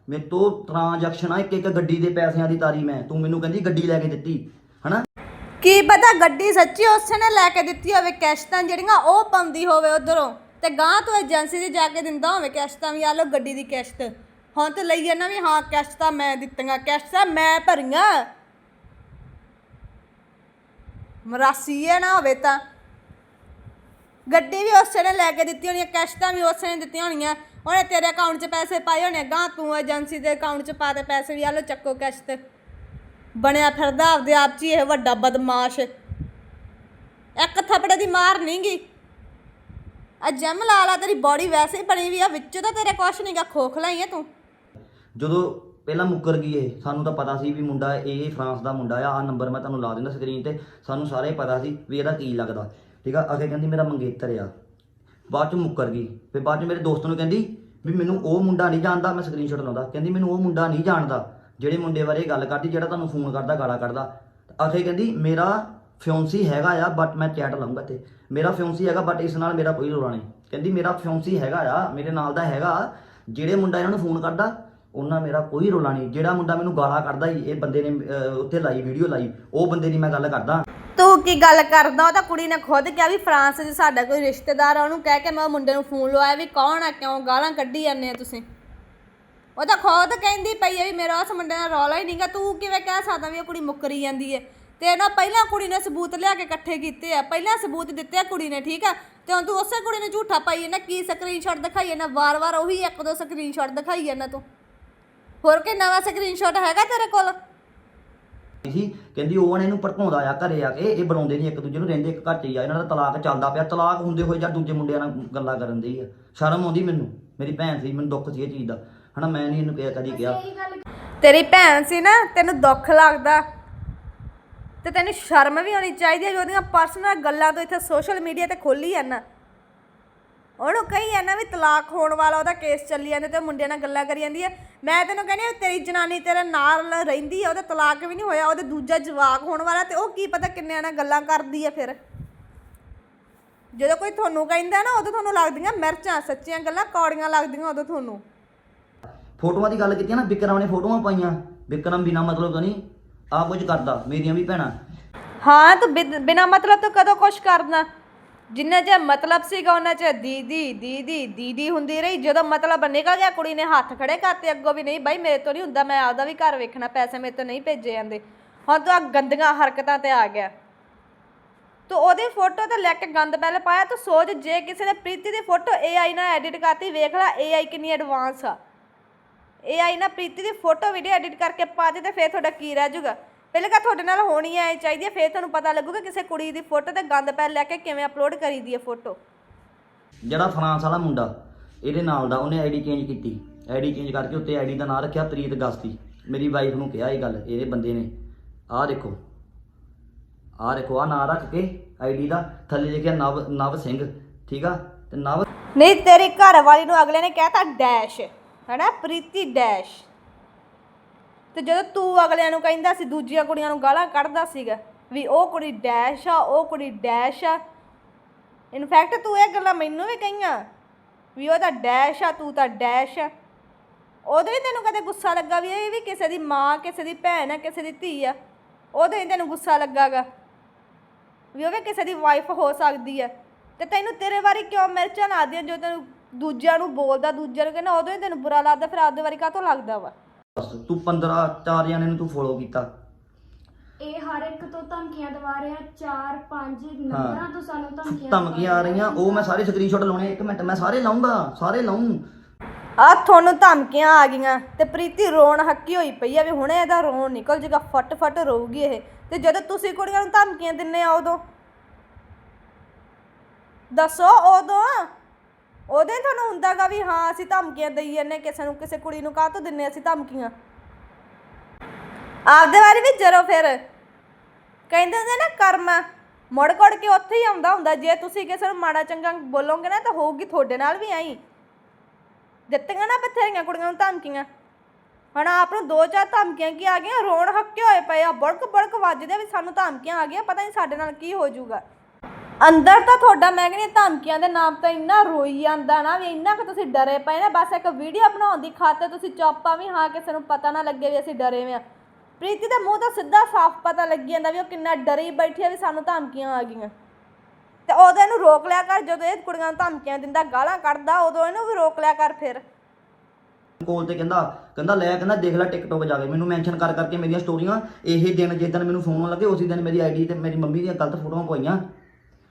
ਮੇਰੇ ਤੋਂ ਟ੍ਰਾਂਜੈਕਸ਼ਨਾਂ ਇੱਕ ਇੱਕ ਗੱਡੀ ਦੇ ਪੈਸਿਆਂ ਦੀ ਤਾਰੀ ਮੈਂ। ਤੂੰ ਮੈਨੂੰ ਕਹਿੰਦੀ ਗੱਡੀ ਲੈ ਕੇ ਦਿੱਤੀ, ਹਨਾ? ਕੀ ਪਤਾ ਗੱਡੀ ਸੱਚੀ ਉਸੇ ਨੇ ਲੈ ਕੇ ਦਿੱਤੀ ਹੋਵੇ ਕਿਸ਼ਤਾਂ ਜਿਹੜੀਆਂ ਉਹ ਪਾਉਂਦੀ ਹੋਵੇ ਉਧਰੋਂ। ਤੇ ਗਾਂ ਤੋਂ ਏਜੰਸੀ ਦੇ ਜਾ ਕੇ ਦਿੰਦਾ ਹੋਵੇ ਕਿਸ਼ਤਾਂ ਵੀ, ਆ ਲੋ ਗੱਡੀ ਦੀ ਕਿਸ਼ਤ। ਹੁਣ ਤੇ ਲਈ ਜਾਂਦਾ ਵੀ, ਹਾਂ, ਕਿਸ਼ਤਾਂ ਮੈਂ ਦਿੱਤੀਆਂ, ਕਿਸ਼ਤਾਂ ਮੈਂ ਭਰੀਆਂ। ਮਰਾਸੀ ਇਹ ਨਾ ਹੋਵੇ ਤਾਂ। ਗੱਡੀ ਵੀ ਉਸੇ ਨੇ ਲੈ ਕੇ ਦਿੱਤੀ ਹੋਣੀ ਕਿਸ਼ਤਾਂ ਵੀ ਉਸੇ ਨੇ ਦਿੱਤੀਆਂ ਹੋਣੀਆਂ। ਉਹਨੇ ਤੇਰੇ ਅਕਾਊਂਟ 'ਚ ਪੈਸੇ ਪਾਏ ਹੋਣੇ ਗਾਂ ਤੂੰ ਏਜੰਸੀ ਦੇ ਅਕਾਊਂਟ 'ਚ ਪਾ ਦੇ ਪੈਸੇ ਵੀ ਆ ਲੋ ਚੱਕੋ ਕਿਸ਼ਤ। ਬਣਿਆ ਫਿਰਦਾ ਆਪਦੇ ਆਪ 'ਚ ਹੀ ਇਹ ਵੱਡਾ ਬਦਮਾਸ਼। ਇੱਕ ਥੱਪੜੇ ਦੀ ਮਾਰ ਨਹੀਂ ਆ ਜਮ ਲਾ ਤੇਰੀ ਬਾਡੀ ਵੈਸੇ ਹੀ ਬਣੀ ਵੀ ਆ, ਵਿੱਚੋਂ ਤਾਂ ਤੇਰੇ ਕੁਛ ਨਹੀਂਗਾ ਖੋਖਲਾ ਹੀ ਆ ਤੂੰ। ਜਦੋਂ ਪਹਿਲਾਂ ਮੁੱਕਰ ਗਈ ਇਹ, ਸਾਨੂੰ ਤਾਂ ਪਤਾ ਸੀ ਵੀ ਮੁੰਡਾ ਇਹ ਫਰਾਂਸ ਦਾ ਮੁੰਡਾ ਆ ਆ ਨੰਬਰ ਮੈਂ ਤੁਹਾਨੂੰ ਲਾ ਦਿੰਦਾ ਸਕਰੀਨ ਤੇ, ਸਾਨੂੰ ਸਾਰੇ ਪਤਾ ਸੀ ਵੀ ਇਹਦਾ ਕੀ ਲੱਗਦਾ। ਠੀਕ ਆ? ਅਗੇ ਕਹਿੰਦੀ ਮੇਰਾ ਮੰਗੇਤਰ ਆ। ਬਾਅਦ ਚ ਮੁੱਕਰ ਗਈ। ਫਿਰ ਬਾਅਦ ਚ ਮੇਰੇ ਦੋਸਤ ਨੂੰ ਕਹਿੰਦੀ ਵੀ ਮੈਨੂੰ ਉਹ ਮੁੰਡਾ ਨਹੀਂ ਜਾਣਦਾ, ਮੈਂ ਸਕਰੀਨਸ਼ਾਟ ਲਾਉਂਦਾ। ਕਹਿੰਦੀ ਮੈਨੂੰ ਉਹ ਮੁੰਡਾ ਨਹੀਂ ਜਾਣਦਾ, ਜਿਹੜੇ ਮੁੰਡੇ ਬਾਰੇ ਗੱਲ ਕਰਦੀ, ਜਿਹੜਾ ਤੁਹਾਨੂੰ ਫੋਨ ਕਰਦਾ, ਗਾਲਾਂ ਕੱਢਦਾ। ਅਖੇ ਕਹਿੰਦੀ ਮੇਰਾ ਫਿਉਂਸੀ ਹੈਗਾ ਆ ਬਟ ਮੈਂ ਚੈਟ ਲਾਉਂਗਾ ਤੇ ਮੇਰਾ ਫਿਉਂਸੀ ਹੈਗਾ ਬਟ ਇਸ ਨਾਲ ਮੇਰਾ ਕੋਈ ਰੋਲਾ ਨਹੀਂ। ਕਹਿੰਦੀ ਮੇਰਾ ਫਿਉਂਸੀ ਹੈਗਾ ਆ, ਮੇਰੇ ਨਾਲ ਦਾ ਹੈਗਾ, ਜਿਹੜੇ ਮੁੰਡਾ ਇਹਨਾਂ ਨੂੰ ਫੋਨ ਕਰਦਾ, ਉਹਨਾਂ ਮੇਰਾ ਕੋਈ ਰੋਲਾ ਨਹੀਂ। ਜਿਹੜਾ ਮੁੰਡਾ ਮੈਨੂੰ ਗਾਲਾਂ ਕੱਢਦਾ ਸੀ ਇਹ ਬੰਦੇ ਨੇ ਉੱਥੇ ਲਾਈ ਵੀਡੀਓ ਲਾਈ, ਉਹ ਬੰਦੇ ਦੀ ਮੈਂ ਗੱਲ ਕਰਦਾ। ਤੂੰ ਕੀ ਗੱਲ ਕਰਦਾ? ਉਹ ਤਾਂ ਕੁੜੀ ਨੇ ਖੁਦ ਕਿਹਾ ਵੀ ਫਰਾਂਸ 'ਚ ਸਾਡਾ ਕੋਈ ਰਿਸ਼ਤੇਦਾਰ ਆ, ਉਹਨੂੰ ਕਹਿ ਕੇ ਮੈਂ ਉਹ ਮੁੰਡੇ ਨੂੰ ਫੋਨ ਲਵਾਇਆ ਵੀ ਕੌਣ ਆ, ਕਿਉਂ ਗਾਲਾਂ ਕੱਢੀ ਜਾਂਦੇ ਆ ਤੁਸੀਂ? ਉਹ ਤਾਂ ਖੁਦ ਕਹਿੰਦੀ ਪਈ ਆ ਵੀ ਮੇਰਾ ਉਸ ਮੁੰਡੇ ਨਾਲ ਰੌਲਾ ਹੀ ਨਹੀਂਗਾ ਤੂੰ ਕਿਵੇਂ ਕਹਿ ਸਕਦਾ ਵੀ ਉਹ ਕੁੜੀ ਮੁੱਕਰੀ ਜਾਂਦੀ ਹੈ ਤੇ ਨਾ ਪਹਿਲਾਂ ਕੁੜੀ ਨੇ ਸਬੂਤ ਲਿਆ ਕੇ ਇਕੱਠੇ ਕੀਤੇ ਆ, ਪਹਿਲਾਂ ਸਬੂਤ ਦਿੱਤੇ ਆ ਕੁੜੀ ਨੇ, ਠੀਕ ਆ? ਤੇ ਹੁਣ ਤੂੰ ਉਸੇ ਕੁੜੀ ਨੂੰ ਝੂਠਾ ਪਾਈ ਜਾਂਦਾ, ਕੀ ਸਕਰੀਨਸ਼ਾਟ ਦਿਖਾਈ ਜਾਂਦਾ? ਵਾਰ-ਵਾਰ ਉਹੀ ਇੱਕ ਦੋ ਸਕਰੀਨਸ਼ਾਟ ਦਿਖਾਈ ਜਾਂਦਾ ਤੂੰ। ਹੋਰ ਕੋਈ ਨਵਾਂ ਸਕਰੀਨਸ਼ਾਟ ਹੈਗਾ ਤੇਰੇ ਕੋਲ? ਸੀ। ਕਹਿੰਦੀ ਉਹ ਨੇ ਇਹਨੂੰ ਭੜਕਾਉਂਦਾ ਆ ਘਰੇ ਆ ਕੇ ਇਹ ਬੁਲਾਉਂਦੇ ਨਹੀਂ ਇੱਕ ਦੂਜੇ ਨੂੰ ਰਹਿੰਦੇ ਇੱਕ ਘਰ ਚ ਹੀ ਆ। ਇਹਨਾਂ ਦਾ ਤਲਾਕ ਚੱਲਦਾ ਪਿਆ। ਤਲਾਕ ਹੁੰਦੇ ਹੋਏ ਜਾਂ ਦੂਜੇ ਮੁੰਡਿਆਂ ਨਾਲ ਗੱਲਾਂ ਕਰਨ ਦੀ ਆ। ਸ਼ਰਮ ਆਉਂਦੀ ਮੈਨੂੰ। ਮੇਰੀ ਭੈਣ ਸੀ ਮੈਨੂੰ ਦੁੱਖ ਸੀ ਇਹ ਚੀਜ਼ ਦਾ। ਹਨਾ ਮੈਂ ਨਹੀਂ ਇਹਨੂੰ ਕਿਹਾ ਕਦੀ ਕਿਹਾ। ਤੇਰੀ ਭੈਣ ਸੀ ਨਾ ਤੈਨੂੰ ਦੁੱਖ ਲੱਗਦਾ। ਤੇ ਤੈਨੂੰ ਸ਼ਰਮ ਵੀ ਆਉਣੀ ਚਾਹੀਦੀ ਹੈ ਵੀ ਉਹਦੀਆਂ ਪਰਸਨਲ ਗੱਲਾਂ ਤੋਂ ਇੱਥੇ ਸੋਸ਼ਲ ਮੀਡੀਆ ਤੇ ਖੋਲੀ ਜਾਂਦਾ ਉਹਨੂੰ ਕਹੀ ਜਾਂਦਾ ਵੀ ਤਲਾਕ ਹੋਣ ਵਾਲਾ ਉਹਦਾ ਕੇਸ ਚੱਲੀ ਜਾਂਦਾ ਤੇ ਮੁੰਡਿਆਂ ਨਾਲ ਗੱਲਾਂ ਕਰੀ ਜਾਂਦੀ ਹੈ ਮੈਂ ਤੈਨੂੰ ਕਹਿੰਦੀ ਹਾਂ ਤੇਰੀ ਜਨਾਨੀ ਤੇਰੇ ਨਾਲ ਰਹਿੰਦੀ ਹੈ ਉਹਦਾ ਤਲਾਕ ਵੀ ਨਹੀਂ ਹੋਇਆ ਉਹਦੇ ਦੂਜਾ ਜਵਾਕ ਹੋਣ ਵਾਲਾ ਤੇ ਉਹ ਕੀ ਪਤਾ ਕਿੰਨਿਆਂ ਨਾਲ ਗੱਲਾਂ ਕਰਦੀ ਹੈ ਫਿਰ। ਜਦੋਂ ਕੋਈ ਤੁਹਾਨੂੰ ਕਹਿੰਦਾ ਨਾ ਉਦੋਂ ਤੁਹਾਨੂੰ ਲੱਗਦੀਆਂ ਮਿਰਚਾਂ ਸੱਚੀਆਂ ਗੱਲਾਂ ਕੌੜੀਆਂ ਲੱਗਦੀਆਂ ਉਦੋਂ ਤੁਹਾਨੂੰ। ਫੋਟੋਆਂ ਦੀ ਗੱਲ ਕੀਤੀ ਆ ਨਾ ਵਿਕਰਮ ਨੇ ਫੋਟੋਆਂ ਪਾਈਆਂ। ਵਿਕਰਮ ਬਿਨਾ ਮਤਲਬ ਤੋਂ ਨਹੀਂ ਆ ਕੁਝ ਕਰਦਾ ਮੇਰੀਆਂ ਵੀ ਭੈਣਾਂ। ਹਾਂ ਤੂੰ ਬਿਨ- ਬਿਨਾਂ ਮਤਲਬ ਤੋਂ ਕਦੋਂ ਕੁਛ ਕਰਨਾ? ਜਿੰਨਾ ਚਿਰ ਮਤਲਬ ਸੀਗਾ, ਉਹਨਾਂ ਚ ਦੀਦੀ ਦੀਦੀ ਦੀਦੀ ਹੁੰਦੀ ਰਹੀ। ਜਦੋਂ ਮਤਲਬ ਨਿਕਲ ਗਿਆ, ਕੁੜੀ ਨੇ ਹੱਥ ਖੜੇ ਕਰਤੇ ਅੱਗੋਂ ਵੀ ਨਹੀਂ, ਬਾਈ ਮੇਰੇ ਤੋਂ ਨਹੀਂ ਹੁੰਦਾ, ਮੈਂ ਆਪਦਾ ਵੀ ਘਰ ਵੇਖਣਾ, ਪੈਸੇ ਮੇਰੇ ਤੋਂ ਨਹੀਂ ਭੇਜੇ ਜਾਂਦੇ। ਹੁਣ ਤੂੰ ਆ ਗੰਦੀਆਂ ਹਰਕਤਾਂ ਤੇ ਆ ਗਿਆ। ਤੂੰ ਉਹਦੀ ਫੋਟੋ ਤੇ ਲੈ ਕੇ ਗੰਦ ਪਹਿਲੇ ਪਾਇਆ, ਤੂੰ ਸੋਚ ਜੇ ਕਿਸੇ ਨੇ ਪ੍ਰੀਤੀ ਦੀ ਫੋਟੋ AI ਨਾਲ ਐਡਿਟ ਕਰਤੀ, ਵੇਖ ਲੈ AI ਕਿੰਨੀ ਐਡਵਾਂਸ ਆ। AI ਨਾਲ ਪ੍ਰੀਤੀ ਦੀ ਫੋਟੋ ਵੀਡੀਓ ਐਡਿਟ ਕਰਕੇ ਪਾ ਦੇ ਤੇ ਫੇਰ ਤੁਹਾਡਾ ਕੀ ਰਹਿ ਜਾਊਗਾ? ਪਹਿਲੇ ਕਾ ਤੁਹਾਡੇ ਨਾਲ ਹੋਣੀ ਐ ਚਾਹੀਦੀ ਹੈ ਫੇਰ ਤੁਹਾਨੂੰ ਪਤਾ ਲੱਗੂਗਾ ਕਿਸੇ ਕੁੜੀ ਦੀ ਫੋਟੋ ਤੇ ਗੰਦ ਪੈ ਲੈ ਕੇ ਕਿਵੇਂ ਅਪਲੋਡ ਕਰੀਦੀ ਹੈ ਫੋਟੋ। ਜਿਹੜਾ ਫਰਾਂਸ ਵਾਲਾ ਮੁੰਡਾ ਇਹਦੇ ਨਾਲ ਦਾ ਉਹਨੇ ਆਈਡੀ ਚੇਂਜ ਕੀਤੀ। ਆਈਡੀ ਚੇਂਜ ਕਰਕੇ ਉੱਤੇ ਆਈਡੀ ਦਾ ਨਾਮ ਰੱਖਿਆ ਪ੍ਰੀਤ ਗਸਤੀ। ਮੇਰੀ ਵਾਈਫ ਨੂੰ ਕਿਹਾ ਇਹ ਗੱਲ ਇਹਦੇ ਬੰਦੇ ਨੇ। ਆਹ ਦੇਖੋ। ਆਹ ਦੇਖੋ ਆਹ ਨਾਂ ਰੱਖ ਕੇ ਆਈਡੀ ਦਾ ਥੱਲੇ ਲਿਖਿਆ ਨਵ ਨਵ ਸਿੰਘ ਠੀਕ ਆ? ਤੇ ਨਵ ਨਹੀਂ ਤੇਰੀ ਘਰ ਵਾਲੀ ਨੂੰ ਅਗਲੇ ਨੇ ਕਹਿਤਾ ਡੈਸ਼ ਹੈਨਾ? ਪ੍ਰੀਤੀ ਡੈਸ਼ ਤੇ ਜਦੋਂ ਤੂੰ ਅਗਲਿਆਂ ਨੂੰ ਕਹਿੰਦਾ ਸੀ, ਦੂਜੀਆਂ ਕੁੜੀਆਂ ਨੂੰ ਗਾਲਾਂ ਕੱਢਦਾ ਸੀਗਾ ਵੀ ਉਹ ਕੁੜੀ ਡੈਸ਼ ਆ, ਉਹ ਕੁੜੀ ਡੈਸ਼ ਆ। ਇਨਫੈਕਟ ਤੂੰ ਇਹ ਗੱਲਾਂ ਮੈਨੂੰ ਵੀ ਕਹੀਆਂ ਵੀ ਉਹ ਤਾਂ ਡੈਸ਼ ਆ, ਤੂੰ ਤਾਂ ਡੈਸ਼ ਆ। ਉਦੋਂ ਹੀ ਤੈਨੂੰ ਕਦੇ ਗੁੱਸਾ ਲੱਗਾ ਵੀ ਇਹ ਵੀ ਕਿਸੇ ਦੀ ਮਾਂ, ਕਿਸੇ ਦੀ ਭੈਣ ਆ, ਕਿਸੇ ਦੀ ਧੀ ਆ। ਉਦੋਂ ਹੀ ਤੈਨੂੰ ਗੁੱਸਾ ਲੱਗਾਗਾ ਵੀ ਉਹ ਵੀ ਕਿਸੇ ਦੀ ਵਾਈਫ ਹੋ ਸਕਦੀ ਹੈ ਤੇ ਤੈਨੂੰ ਤੇਰੇ ਬਾਰੇ ਕਿਉਂ ਮਿਰਚਾਂ ਲੱਗਦੀਆਂ ਜੋ ਤੈਨੂੰ ਦੂਜਿਆਂ ਨੂੰ ਬੋਲਦਾ, ਦੂਜਿਆਂ ਨੂੰ ਕਹਿੰਦਾ ਉਦੋਂ ਹੀ ਤੈਨੂੰ ਬੁਰਾ ਲੱਗਦਾ, ਫਿਰ ਆਪਦੇ ਬਾਰੇ ਕਾਹਤੋਂ ਲੱਗਦਾ ਵਾ? ਬਸ ਤੂੰ 15 ਚਾਰ ਜਣੇ ਨੂੰ ਤੂੰ ਫੋਲੋ ਕੀਤਾ। ਇਹ ਹਰ ਇੱਕ ਤੋਂ ਧਮਕੀਆਂ ਦਵਾ ਰਿਹਾ ਚਾਰ ਪੰਜ ਨੰਬਰਾਂ ਤੋਂ ਸਾਨੂੰ ਧਮਕੀਆਂ ਧਮਕੀਆਂ ਆ ਰਹੀਆਂ ਉਹ ਮੈਂ ਸਾਰੇ ਸਕਰੀਨਸ਼ਾਟ ਲਾਉਣੇ ਇੱਕ ਮਿੰਟ ਮੈਂ ਸਾਰੇ ਲਾਉਂਗਾ ਸਾਰੇ ਲਾਉਂ ਆ ਤੁਹਾਨੂੰ ਧਮਕੀਆਂ ਆ ਗਈਆਂ ਤੇ ਪ੍ਰੀਤੀ ਰੋਣ ਹੱਕੀ ਹੋਈ ਪਈ ਆ ਵੀ ਹੁਣੇ ਇਹਦਾ ਰੋਣ ਨਿਕਲ ਜੇਗਾ ਫਟ ਫਟ ਰੋਊਗੀ ਇਹ। ਤੇ ਜਦੋਂ ਤੁਸੀਂ ਕੁੜੀਆਂ ਨੂੰ ਧਮਕੀਆਂ ਦਿੰਨੇ ਆ ਉਦੋਂ? ਦੱਸੋ ਉਦੋਂ। ਉਦੋਂ ਹੀ ਤੁਹਾਨੂੰ ਹੁੰਦਾਗਾ ਵੀ ਹਾਂ, ਅਸੀਂ ਧਮਕੀਆਂ ਦਈ ਜਾਂਦੇ ਕਿਸੇ ਨੂੰ, ਕਿਸੇ ਕੁੜੀ ਨੂੰ ਕਾਹ ਤੋਂ ਦਿੰਨੇ ਅਸੀਂ ਧਮਕੀਆਂ। ਆਪਦੇ ਬਾਰੇ ਵੀ ਜਰੋ ਫਿਰ। ਕਹਿੰਦੇ ਹੁੰਦੇ ਨਾ, ਕਰਮ ਮੁੜ ਕੁੜ ਕੇ ਉੱਥੇ ਹੀ ਆਉਂਦਾ ਹੁੰਦਾ। ਜੇ ਤੁਸੀਂ ਕਿਸੇ ਨੂੰ ਮਾੜਾ ਚੰਗਾ ਬੋਲੋਗੇ ਨਾ, ਤਾਂ ਹੋਊਗੀ ਤੁਹਾਡੇ ਨਾਲ ਵੀ ਆਈ ਦਿੱਤੀਆਂ ਨਾ ਬਥੇਰੀਆਂ ਕੁੜੀਆਂ ਨੂੰ ਧਮਕੀਆਂ। ਹੁਣ ਆਪ ਨੂੰ ਦੋ ਚਾਰ ਧਮਕੀਆਂ ਕੀ ਆ ਗਈਆਂ? ਰੋਣ ਹੱਕੇ ਹੋਏ ਪਏ ਆ। ਬੜਕ ਬੜਕ ਵੱਜਦੇ ਵੀ ਸਾਨੂੰ ਧਮਕੀਆਂ ਆ ਗਈਆਂ। ਪਤਾ ਨਹੀਂ ਸਾਡੇ ਨਾਲ ਕੀ ਹੋ ਜਾਊਗਾ। ਅੰਦਰ ਤਾਂ ਤੁਹਾਡਾ ਮੈਂ ਕਹਿੰਦੀ ਹਾਂ, ਧਮਕੀਆਂ ਦੇ ਨਾਮ ਤਾਂ ਇੰਨਾ ਰੋਈ ਜਾਂਦਾ ਨਾ ਵੀ ਇੰਨਾ ਕਿ ਤੁਸੀਂ ਡਰੇ ਪਏ ਨਾ, ਬਸ ਇੱਕ ਵੀਡੀਓ ਬਣਾਉਣ ਦੀ ਖਾਤਰ ਤੁਸੀਂ ਚੁੱਪਾ ਵੀ ਹਾਂ, ਕਿਸੇ ਨੂੰ ਪਤਾ ਨਾ ਲੱਗੇ ਵੀ ਅਸੀਂ ਡਰੇ ਹੋਏ ਆ। ਪ੍ਰੀਤੀ ਦੇ ਮੂੰਹ ਤੋਂ ਸਿੱਧਾ ਸਾਫ਼ ਪਤਾ ਲੱਗੀ ਜਾਂਦਾ ਵੀ ਉਹ ਕਿੰਨਾ ਡਰੀ ਬੈਠੀ ਆ ਵੀ ਸਾਨੂੰ ਧਮਕੀਆਂ ਆ ਗਈਆਂ। ਤੇ ਉਦੋਂ ਇਹਨੂੰ ਰੋਕ ਲਿਆ ਕਰ, ਜਦੋਂ ਇਹ ਕੁੜੀਆਂ ਨੂੰ ਧਮਕੀਆਂ ਦਿੰਦਾ, ਗਾਲਾਂ ਕੱਢਦਾ, ਉਦੋਂ ਇਹਨੂੰ ਵੀ ਰੋਕ ਲਿਆ ਕਰ ਫਿਰ। ਕੋਲ ਤੇ ਕਹਿੰਦਾ ਕਹਿੰਦਾ, ਲੈ, ਕਹਿੰਦਾ, ਦੇਖ ਲੈ ਟਿਕਟੋਕ ਜਾ ਕੇ ਮੈਨੂੰ ਮੈਂਸ਼ਨ ਕਰ ਕਰਕੇ ਮੇਰੀਆਂ ਸਟੋਰੀਆਂ ਇਹ ਦਿਨ ਜਿੱਦਣ ਮੈਨੂੰ ਫੋਨ ਆਉਣ ਲੱਗੇ, ਉਸੇ ਦਿਨ ਮੇਰੀ ਆਈਡੀ ਤੇ ਮੇਰੀ ਮੰਮੀ ਦੀਆਂ ਗਲਤ ਫੋਟੋਆਂ ਪਾਈਆਂ।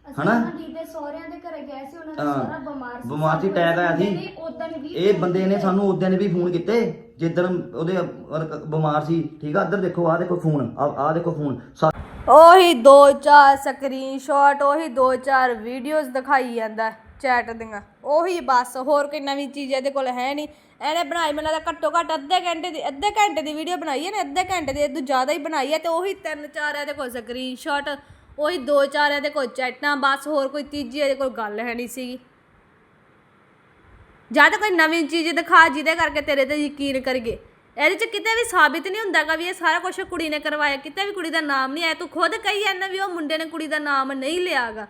ਹਨਾ? ਦੀ ਦੇ ਸਹੁਰਿਆਂ ਦੇ ਘਰੇ ਗਏ ਸੀ ਉਹਨਾਂ ਦਾ ਹਾਂ। ਸਹੁਰਾ ਬਿਮਾਰ ਸੀ ਬਿਮਾਰ ਸੀ, attack ਆਇਆ ਸੀ। ਉਦੋਂ ਵੀ ਇਹ ਬੰਦੇ ਨੇ ਸਾਨੂੰ ਉਸ ਦਿਨ ਵੀ ਫੋਨ ਕੀਤੇ ਜਿੱਦਣ ਉਹਦੇ ਅਹ ਬਿਮਾਰ ਸੀ ਠੀਕ ਆ ਇੱਧਰ ਦੇਖੋ ਆਹ ਦੇਖੋ ਫੋਨ ਆਹ ਦੇਖੋ ਫੋਨ ਉਹੀ ਦੋ ਚਾਰ ਸਕਰੀਨਸ਼ਾਟ ਉਹੀ ਦੋ ਚਾਰ ਵੀਡੀਓਜ਼ ਦਿਖਾਈ ਜਾਂਦਾ ਚੈਟ ਦੀਆਂ ਉਹੀ ਬਸ ਹੋਰ ਕੋਈ ਨਵੀਂ ਚੀਜ਼ ਇਹਦੇ ਕੋਲ ਹੈ ਨਹੀਂ ਇਹਨੇ ਬਣਾਈ ਮੈਨੂੰ ਲੱਗਦਾ ਘੱਟੋ ਘੱਟ ਅੱਧੇ ਘੰਟੇ ਦੀ ਅੱਧੇ ਘੰਟੇ ਦੀ ਵੀਡੀਓ ਬਣਾਈ ਹੈ ਨੇ ਅੱਧੇ ਘੰਟੇ ਦੀ ਇਦੋਂ ਜ਼ਿਆਦਾ ਹੀ ਬਣਾਈ ਹੈ ਤੇ ਉਹੀ ਤਿੰਨ ਚਾਰ ਇਹਦੇ ਕੋਲ ਸਕਰੀਨਸ਼ਾਟ ਉਹੀ ਦੋ ਚਾਰ ਇਹਦੇ ਕੋਲ ਚੈਟਾਂ, ਬਸ ਹੋਰ ਕੋਈ ਤੀਜੀ ਇਹਦੇ ਕੋਲ ਗੱਲ ਹੈ ਨਹੀਂ ਸੀਗੀ। ਜਾਂ ਤਾਂ ਕੋਈ ਨਵੀਂ ਚੀਜ਼ ਦਿਖਾ ਜਿਹਦੇ ਕਰਕੇ ਤੇਰੇ ਤੇ ਯਕੀਨ ਕਰੀਏ। ਇਹਦੇ ਚ ਕਿਤੇ ਵੀ ਸਾਬਿਤ ਨਹੀਂ ਹੁੰਦਾਗਾ ਵੀ ਇਹ ਸਾਰਾ ਕੁਝ ਕੁੜੀ ਨੇ ਕਰਵਾਇਆ। ਕਿਤੇ ਵੀ ਕੁੜੀ ਦਾ ਨਾਮ ਨਹੀਂ ਆਇਆ। ਤੂੰ ਖੁਦ ਕਹੀ ਜਾਂਦਾ ਵੀ ਉਹ ਮੁੰਡੇ ਨੇ ਕੁੜੀ ਦਾ ਨਾਮ ਨਹੀਂ ਲਿਆਗਾ